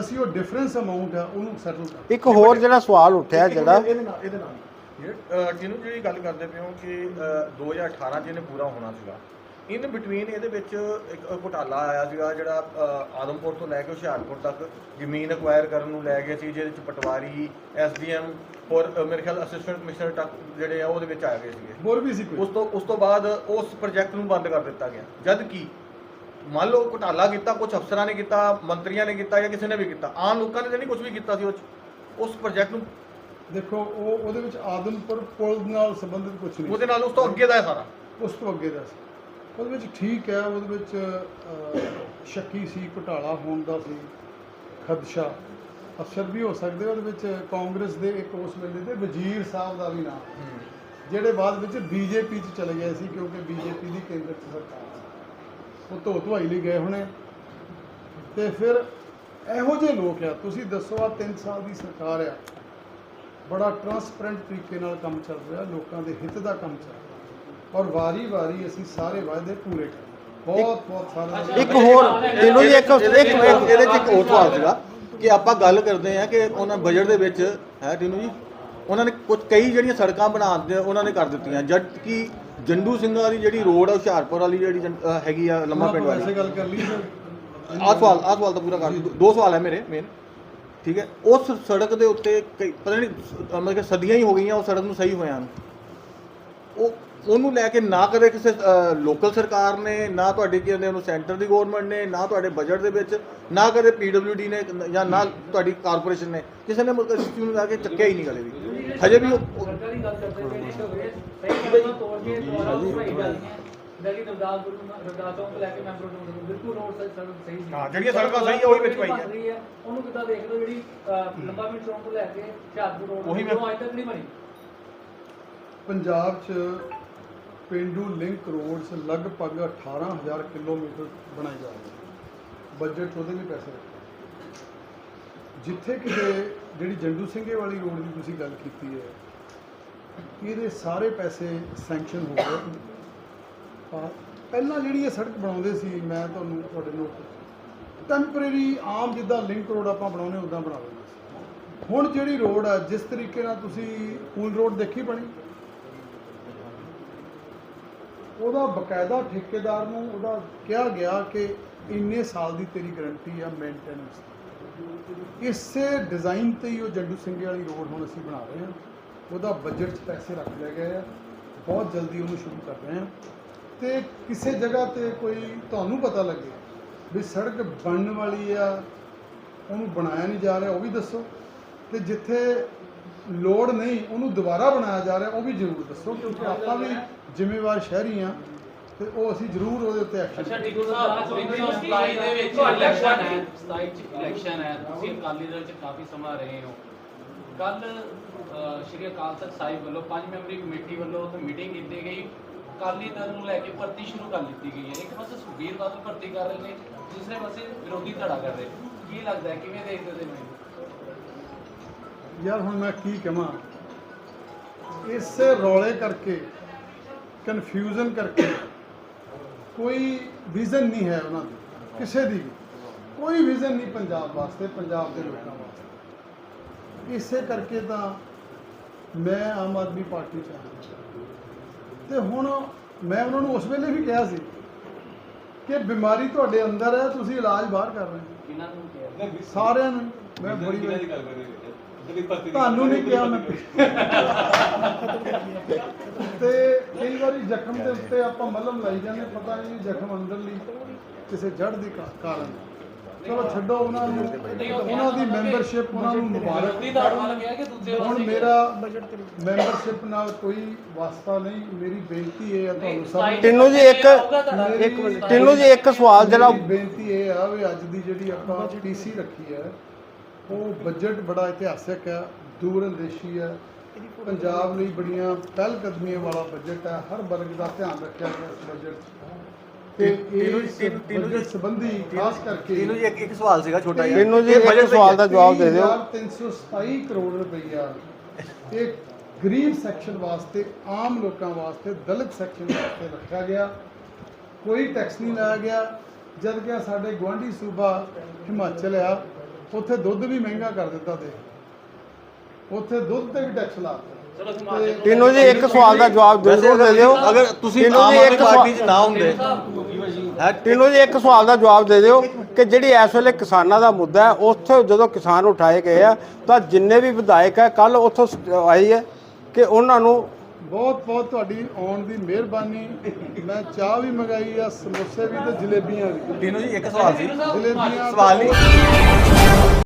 ਅਸੀਂ ਉਹ ਡਿਫਰੈਂਸ ਅਮਾਉਂਟ ਹੈ ਉਹਨੂੰ ਸੈਟਲ ਕਰ ਇੱਕ ਹੋਰ ਜਿਹੜਾ ਸਵਾਲ ਉੱਠਿਆ ਜਿਹੜਾ ਇਹਦੇ ਨਾਲ ਇਹਦੇ ਨਾਲ। ਜਿਹਨੂੰ ਜਿਹੜੀ ਗੱਲ ਕਰਦੇ ਹੋ ਕਿ ਅ, 2018 ਚ ਇਹਨੇ ਪੂਰਾ ਹੋਣਾ ਸੀਗਾ? ਇਨ ਬਿਟਵੀਨ ਇਹਦੇ ਵਿੱਚ ਇੱਕ ਘੁਟਾਲਾ ਆਇਆ ਸੀਗਾ ਜਿਹੜਾ ਆਦਮਪੁਰ ਤੋਂ ਲੈ ਕੇ ਹੁਸ਼ਿਆਰਪੁਰ ਤੱਕ ਜ਼ਮੀਨ ਅਕਵਾਇਰ ਕਰਨ ਨੂੰ ਲੈ ਗਏ ਸੀ ਜਿਹਦੇ ਵਿੱਚ ਪਟਵਾਰੀ ਐਸਡੀਐਮ ਔਰ ਮੇਰੇ ਖਿਆਲ ਅਸਿਸਟੈਂਟ ਕਮਿਸ਼ਨਰ ਤੱਕ ਜਿਹੜੇ ਆ ਉਹਦੇ ਵਿੱਚ ਆ ਗਏ ਸੀਗੇ। ਹੋਰ ਵੀ ਸੀ ਉਸ ਕੋਈ ਤੋਂ ਉਸ ਤੋਂ ਬਾਅਦ ਉਸ ਪ੍ਰੋਜੈਕਟ ਨੂੰ ਬੰਦ ਕਰ ਦਿੱਤਾ ਗਿਆ। ਜਦ ਕਿ ਮੰਨ ਲਓ ਘੁਟਾਲਾ ਕੀਤਾ ਕੁਝ ਅਫਸਰਾਂ ਨੇ ਕੀਤਾ ਮੰਤਰੀਆਂ ਨੇ ਕੀਤਾ ਜਾਂ ਕਿਸੇ ਨੇ ਵੀ ਕੀਤਾ ਆਮ ਲੋਕਾਂ ਨੇ ਤਾਂ ਨਹੀਂ ਕੁਝ ਵੀ ਕੀਤਾ ਸੀ ਉਹ 'ਚ। ਉਸ ਪ੍ਰੋਜੈਕਟ ਨੂੰ ਦੇਖੋ ਉਹ ਉਹਦੇ ਵਿੱਚ ਆਦਮਪੁਰ ਪੁਲ ਨਾਲ ਸੰਬੰਧਿਤ ਕੁਝ ਨਹੀਂ ਉਹਦੇ ਨਾਲ ਉਸ ਤੋਂ ਅੱਗੇ ਦਾ ਹੈ ਸਾਰਾ। ਉਸ ਤੋਂ ਅੱਗੇ ਦਾ ਉਹਦੇ ਵਿੱਚ ਠੀਕ ਹੈ ਉਹਦੇ ਵਿੱਚ ਸ਼ੱਕੀ ਸੀ ਘੁਟਾਲਾ ਹੋਣ ਦਾ ਸੀ ਖਦਸ਼ਾ। ਅਫਸਰ ਵੀ ਹੋ ਸਕਦੇ ਉਹਦੇ ਵਿੱਚ ਕਾਂਗਰਸ ਦੇ ਇੱਕ ਉਸ ਵੇਲੇ ਦੇ ਵਜ਼ੀਰ ਸਾਹਿਬ ਦਾ ਵੀ ਨਾਮ। ਜਿਹੜੇ ਬਾਅਦ ਵਿੱਚ ਬੀਜੇਪੀ 'ਚ ਚਲੇ ਗਏ ਸੀ ਕਿਉਂਕਿ ਬੀਜੇਪੀ ਦੀ ਕੇਂਦਰ 'ਚ ਸਰਕਾਰ ਸੀ। ਉਹ ਧੋ ਧੁਆਈ ਲਈ ਗਏ ਹੋਣੇ। ਤੇ ਫਿਰ ਇਹੋ ਜਿਹੇ ਲੋਕ ਆ ਤੁਸੀਂ ਦੱਸੋ ਆ 3 ਸਾਲ ਦੀ ਸਰਕਾਰ ਆ। ਬੜਾ ਟਰਾਂਸਪੇਰੈਂਟ ਤਰੀਕੇ ਨਾਲ ਕੰਮ ਚੱਲ ਰਿਹਾ ਲੋਕਾਂ ਦੇ ਹਿੱਤ ਦਾ ਕੰਮ ਚੱਲ ਰਿਹਾ। ਔਰ ਵਾਰੀ-ਵਾਰੀ ਅਸੀਂ ਸਾਰੇ ਵਾਅਦੇ ਪੂਰੇ ਕਰ ਬਹੁਤ ਬਹੁਤ ਸਾਰਾ ਇੱਕ ਹੋਰ ਤੈਨੂੰ ਇੱਕ ਇੱਕ ਇੱਕ- ਇਹਦੇ ਚ ਇੱਕ ਹੋਰ ਸਵਾਲ ਸੀਗਾ ਕਿ ਆਪਾਂ ਗੱਲ ਕਰਦੇ ਆ ਕਿ ਉਹਨਾਂ ਬਜਟ ਦੇ ਵਿੱਚ ਹੈ ਟੀਨੂ ਜੀ ਉਹਨਾਂ ਨੇ ਕੁਝ ਕਈ ਜਿਹੜੀਆਂ ਸੜਕਾਂ ਬਣਾ ਦਿੱਤੀਆਂ ਉਹਨਾਂ ਨੇ ਕਰ ਦਿੱਤੀਆਂ ਜਦ ਕਿ ਜੰਡੂ ਸਿੰਘਾਂ ਦੀ ਜਿਹੜੀ ਰੋਡ ਆ ਹੁਸ਼ਿਆਰਪੁਰ ਵਾਲੀ ਜਿਹੜੀ ਜੰ- ਹੈਗੀ ਆ ਲੰਮਾ ਪਿੰਡ ਵਾਲੀ। ਗੱਲ ਕਰ ਲਈ ਫਿਰ ਆਹ ਸਵਾਲ ਆਹ ਸਵਾਲ ਤਾਂ ਪੂਰਾ ਕਰ ਦਿਓ। ਦੋ ਸਵਾਲ ਹੈ ਮੇਰੇ ਮੇਨ ਠੀਕ ਹੈ? ਉਸ ਸੜਕ ਦੇ ਉੱਤੇ ਕਈ ਪਤਾ ਨਹੀਂ ਸ- ਮਤਲਬ ਕਿ ਸਦੀਆਂ ਹੀ ਹੋ ਗਈਆਂ ਉਹ ਸੜਕ ਨੂੰ ਸਹੀ ਹੋਇਆ ਨੂੰ। ਉਹ ਉਹਨੂੰ ਲੈ ਕੇ ਨਾ ਕਦੇ ਕਿਸੇ ਲੋਕਲ ਸਰਕਾਰ ਨੇ ਨਾ ਤੁਹਾਡੇ ਕੀ ਕਹਿੰਦੇ ਉਹਨੂੰ ਸੈਂਟਰ ਦੀ ਗਵਰਨਮੈਂਟ ਨੇ ਨਾ ਤੁਹਾਡੇ ਬਜਟ ਦੇ ਵਿੱਚ ਨਾ ਕਦੇ ਪੀਡਬਲਯੂਡੀ ਨੇ ਜਾਂ ਨਾ ਤੁਹਾਡੀ ਕਾਰਪੋਰੇਸ਼ਨ ਨੇ ਕਿਸੇ ਨੇ ਮੁਲਕ ਚੀਜ਼ ਨੂੰ ਲਾ ਕੇ ਚੱਕਿਆ ਹੀ ਨਹੀਂ ਕਦੇ ਵੀ ਹਜੇ ਵੀ ਉਹ- ਉਹ- ਸਰਕਾਰੀ ਗੱਲ ਕਰਦੇ ਪਏ ਨੇ ਕਿ ਸਹੀ ਗੱਲ ਤੋੜ ਕੇ ਦੁਆਰਾ ਸਹੀ ਗੱਲ ਹੈ ਦਲੀ ਦਰਦਾਸ ਗੁਰੂ ਦਰਦਾਸ ਤੋਂ ਲੈ ਕੇ ਮੈਂਬਰ ਨੂੰ ਬਿਲਕੁਲ ਰੋਡ ਸਹੀ ਸਹੀ ਸੀ ਹਾਂ, ਜਿਹੜੀਆਂ ਸੜਕਾਂ ਸਹੀ ਆ, ਉਹੀ ਵਿੱਚ ਪਾਈ ਆ। ਬਣ ਰਹੀ ਹੈ ਉਹਨੂੰ ਕਿੱਦਾਂ ਦੇਖ ਲਓ ਜਿਹੜੀ ਅਹ, ਲੰਬਾ ਮਿੰਟ ਚੌਂਕ ਤੋਂ ਲੈ ਕੇ ਹੁਸ਼ਿਆਰਪੁਰ ਰੋਡ ਉਹੀ ਮੈਂ- ਉਹ ਅੱਜ ਤੱਕ ਨਹੀਂ ਬਣੀ। ਪੰਜਾਬ 'ਚ ਪੇਂਡੂ ਲਿੰਕ ਰੋਡਸ ਲਗਭਗ 18000 ਕਿਲੋਮੀਟਰ ਬਣਾਏ ਜਾ ਰਹੇ ਨੇ। ਬਜਟ ਉਹਦੇ ਵੀ ਪੈਸੇ ਰੱਖੇ ਜਿੱਥੇ ਕਿਤੇ ਜਿਹੜੀ ਜੰਡੂ ਸਿੰਘੇ ਵਾਲੀ ਰੋਡ ਦੀ ਤੁਸੀਂ ਗੱਲ ਕੀਤੀ ਹੈ, ਇਹਦੇ ਸਾਰੇ ਪੈਸੇ ਸੈਂਕਸ਼ਨ ਹੋ ਗਏ। ਪਹਿਲਾਂ ਜਿਹੜੀ ਇਹ ਸੜਕ ਬਣਾਉਂਦੇ ਸੀ, ਮੈਂ ਤੁਹਾਨੂੰ ਤੁਹਾਡੇ ਨੂੰ ਟੈਂਪਰੇਰੀ ਆਮ ਜਿੱਦਾਂ ਲਿੰਕ ਰੋਡ ਆਪਾਂ ਬਣਾਉਂਦੇ ਉਦਾਂ ਬਣਾ ਦਿੰਦੇ ਹੁਣ ਜਿਹੜੀ ਰੋਡ ਆ, ਜਿਸ ਤਰੀਕੇ ਨਾਲ ਤੁਸੀਂ ਪੂਲ ਰੋਡ ਦੇਖੀ ਬਣੀ ਉਹਦਾ ਬਕਾਇਦਾ ਠੇਕੇਦਾਰ ਨੂੰ ਉਹਦਾ ਕਿਹਾ ਗਿਆ ਕਿ ਇੰਨੇ ਸਾਲ ਦੀ ਤੇਰੀ ਗਾਰੰਟੀ ਆ ਮੇਨਟੇਨੈਂਸ ਇਸੇ ਡਿਜ਼ਾਈਨ ਤੇ ਹੀ ਉਹ ਜੱਡੂ ਸਿੰਘੇ ਵਾਲੀ ਰੋਡ ਹੁਣ ਅਸੀਂ ਬਣਾ ਰਹੇ ਹਾਂ। ਉਹਦਾ ਬਜਟ 'ਚ ਪੈਸੇ ਰੱਖ ਲਏ ਗਏ ਆ। ਬਹੁਤ ਜਲਦੀ ਉਹਨੂੰ ਸ਼ੁਰੂ ਕਰ ਰਹੇ ਹਾਂ। ਤੇ ਕਿਸੇ ਜਗ੍ਹਾ ਤੇ ਕੋਈ ਤੁਹਾਨੂੰ ਪਤਾ ਲੱਗੇ ਵੀ ਸੜਕ ਬਣਨ ਵਾਲੀ ਆ, ਉਹਨੂੰ ਬਣਾਇਆ ਨਹੀਂ ਜਾ ਰਿਹਾ, ਉਹ ਵੀ ਦੱਸੋ। ਤੇ ਜਿੱਥੇ ਲੋੜ ਨਹੀਂ, ਉਹਨੂੰ ਦੁਬਾਰਾ ਬਣਾਇਆ ਜਾ ਰਿਹਾ, ਉਹ ਵੀ ਜ਼ਰੂਰ ਦੱਸੋ, ਕਿਉਂਕਿ ਆਪਾਂ ਵੀ ਜ਼ਿੰਮੇਵਾਰ ਸ਼ਹਿਰੀ ਆ ਤੇ ਉਹ ਅਸੀਂ ਜ਼ਰੂਰ ਉਹਦੇ ਉੱਤੇ ਐਕਸ਼ਨ ਅੱਛਾ ਟਿਕੂ ਸਾਹਿਬ 1927 ਦੇ ਵਿੱਚ ਇਲੈਕਸ਼ਨ ਹੈ। 27 ਚ ਇਲੈਕਸ਼ਨ ਹੈ। ਤੁਸੀਂ ਅਕਾਲੀ ਦਲ ਚ ਕਾਫੀ ਸਮਾਂ ਰਹੇ ਹੋ। ਕੱਲ ਸ਼੍ਰੀ ਅਕਾਲ ਤਖਤ ਸਾਹਿਬ ਵੱਲੋਂ ਪੰਜ ਮੈਂਬਰੀ ਕਮੇਟੀ ਵੱਲੋਂ ਉੱਥੇ ਮੀਟਿੰਗ ਕੀਤੀ ਗਈ। ਅਕਾਲੀ ਦਲ ਨੂੰ ਲੈ ਕੇ ਭਰਤੀ ਸ਼ੁਰੂ ਕਰ ਦਿੱਤੀ ਗਈ ਹੈ। ਇੱਕ ਪਾਸੇ ਸੁਖਬੀਰ ਬਾਦਲ ਭਰਤੀ ਕਰ ਰਹੇ ਨੇ ਦੂਸਰੇ ਪਾਸੇ ਵਿਰੋਧੀ ਧੜਾ ਕਰ ਰਹੇ ਕੀ ਲੱਗਦਾ ਹੈ ਕਿਵੇਂ ਦੇਖਦੇ ਹੋ ਤੁਸੀਂ? ਯਾਰ ਹੁਣ ਮੈਂ ਕੀ ਕਹਾਂ? ਇਸੇ ਰੌਲੇ ਕਰਕੇ ਕਨਫਿਊਜ਼ਨ ਕਰਕੇ ਕੋਈ ਵਿਜ਼ਨ ਨਹੀਂ ਹੈ ਉਹਨਾਂ ਦੀ ਕਿਸੇ ਦੀ ਵੀ। ਕੋਈ ਵਿਜ਼ਨ ਨਹੀਂ ਪੰਜਾਬ ਵਾਸਤੇ ਪੰਜਾਬ ਦੇ ਲੋਕਾਂ ਵਾਸਤੇ। ਇਸੇ ਕਰਕੇ ਤਾਂ ਮੈਂ ਆਮ ਆਦਮੀ ਪਾਰਟੀ ਚ ਆਇਆ ਤੇ ਹੁਣ ਮੈਂ ਉਹਨਾਂ ਨੂੰ ਉਸ ਵੇਲੇ ਵੀ ਕਿਹਾ ਸੀ ਕਿ ਬਿਮਾਰੀ ਤੁਹਾਡੇ ਅੰਦਰ ਹੈ ਤੁਸੀਂ ਇਲਾਜ ਬਾਹਰ ਕਰ ਰਹੇ ਹੋ। ਕਿਹਨਾਂ ਨੂੰ ਕਿਹਾ? ਸਾਰਿਆਂ ਨੂੰ ਮੈਂ ਬੜੀ ਵਾਰੀ ਤੁਹਾਨੂੰ ਨਹੀਂ ਕਿਹਾ ਮੈਂ। ਤੇ ਕਈ ਵਾਰੀ ਜ਼ਖਮ ਦੇ ਉੱਤੇ ਆਪਾਂ ਮਲਮ ਲਾਈ ਜਾਂਦੇ ਪਤਾ ਨਹੀਂ ਜ਼ਖਮ ਅੰਦਰਲੀ ਕਿਸੇ ਜੜ ਦੀ ਕਾ- ਕਾਰਨ। ਚਲੋ ਛੱਡੋ ਉਹਨਾਂ ਨੂੰ ਉਹਨਾਂ ਦੀ ਮੈਂਬਰਸ਼ਿਪ ਉਹਨਾਂ ਨੂੰ ਮੁਬਾਰਕ। ਵਿਰੋਧੀ ਧੜਾ ਵੱਲ ਗਿਆ ਕਿ ਦੂਜੇ ਹੁਣ ਪਾਸੇ ਮੇਰਾ ਮੈਂਬਰਸ਼ਿਪ ਨਾਲ ਕੋਈ ਵਾਸਤਾ ਨਹੀਂ ਮੇਰੀ ਬੇਨਤੀ ਇਹ ਹੈ ਤੁਹਾਨੂੰ ਸਭ ਨੂੰ। ਟਿੰਨੂ ਜੀ ਇੱਕ ਇੱਕ ਮਿੰਟ ਟਿੰਨੂ ਜੀ ਇੱਕ ਸਵਾਲ ਜਿਹੜਾ ਮੇਰੀ ਬੇਨਤੀ ਇਹ ਆ ਵੀ ਅੱਜ ਦੀ ਜਿਹੜੀ ਆਪਾਂ ਟੀਸੀ ਰੱਖੀ ਹੈ ਉਹ ਬਜਟ ਬੜਾ ਇਤਿਹਾਸਕ ਹੈ ਦੂਰ ਅੰਦੇਸ਼ੀ ਹੈ। ਪੰਜਾਬ ਲਈ ਬੜੀਆਂ ਪਹਿਲ ਕਦਮੀਆਂ ਵਾਲਾ ਬਜਟ ਹੈ। ਹਰ ਵਰਗ ਦਾ ਧਿਆਨ ਰੱਖਿਆ ਗਿਆ ਇਸ ਬਜਟ 'ਚ ਤੇ ਇਸ ਬਜਟ ਸੰਬੰਧੀ ਖਾਸ ਕਰਕੇ ਇਹਨੂੰ ਜੀ ਇੱਕ ਇੱਕ ਸਵਾਲ ਸੀਗਾ ਛੋਟਾ ਜਿਹਾ। ਟਿੰਨੂ ਜੀ ਇਹ ਇੱਕ budget ਸਵਾਲ ਦਾ ਜਵਾਬ ਦੇ ਦਿਓ। 327 ਕਰੋੜ ਰੁਪਈਆ। ਇਹ ਗਰੀਬ ਸੈਕਸ਼ਨ ਵਾਸਤੇ ਆਮ ਲੋਕਾਂ ਵਾਸਤੇ ਦਲਿਤ ਸੈਕਸ਼ਨ ਵਾਸਤੇ ਰੱਖਿਆ ਗਿਆ। ਕੋਈ ਟੈਕਸ ਨਹੀਂ ਲਾਇਆ ਗਿਆ। ਜਦ ਕਿ ਸਾਡੇ ਗੁਆਂਢੀ ਸੂਬਾ ਹਿਮਾਚਲ ਆ ਉੱਥੇ ਦੁੱਧ ਵੀ ਮਹਿੰਗਾ ਕਰ ਦਿੱਤਾ ਤੇ। ਉੱਥੇ ਦੁੱਧ ਤੇ ਵੀ ਟੈਕਸ ਲਾਤਾ ਚਲੋ ਸਮਾਜ ਤੇ ਟਿੰਨੂ ਜੀ ਇੱਕ ਸਵਾਲ ਦਾ ਜਵਾਬ ਜ਼ਰੂਰ ਦੇ ਦਿਓ। ਅਗਰ ਤੁਸੀਂ ਆਮ ਆਦਮੀ ਪਾਰਟੀ 'ਚ ਨਾ ਹੁੰਦੇ ਹੈ? ਟਿੰਨੂ ਜੀ ਇੱਕ ਸਵਾਲ ਦਾ ਜਵਾਬ ਦੇ ਦਿਓ ਕਿ ਜਿਹੜੀ ਇਸ ਵੇਲੇ ਕਿਸਾਨਾਂ ਦਾ ਮੁੱਦਾ ਹੈ ਉੱਥੇ ਜਦੋਂ ਕਿਸਾਨ ਉਠਾਏ ਗਏ ਆ ਤਾਂ ਜਿੰਨੇ ਵੀ ਵਿਧਾਇਕ ਹੈ ਕੱਲ ਉੱਥੋਂ ਆਈ ਹੈ ਕਿ ਉਹਨਾਂ ਨੂੰ ਬਹੁਤ ਬਹੁਤ ਤੁਹਾਡੀ ਆਉਣ ਦੀ ਮਿਹਰਬਾਨੀ। ਮੈਂ ਚਾਹ ਵੀ ਮੰਗਾਈ ਆ ਸਮੋਸੇ ਵੀ ਤੇ ਜਲੇਬੀਆਂ ਵੀ। ਤੀਨੋਂ ਜੀ ਇੱਕ ਸਵਾਲ ਸੀ। ਜਲੇਬੀਆਂ ਸਵਾਲ ਨਹੀਂ।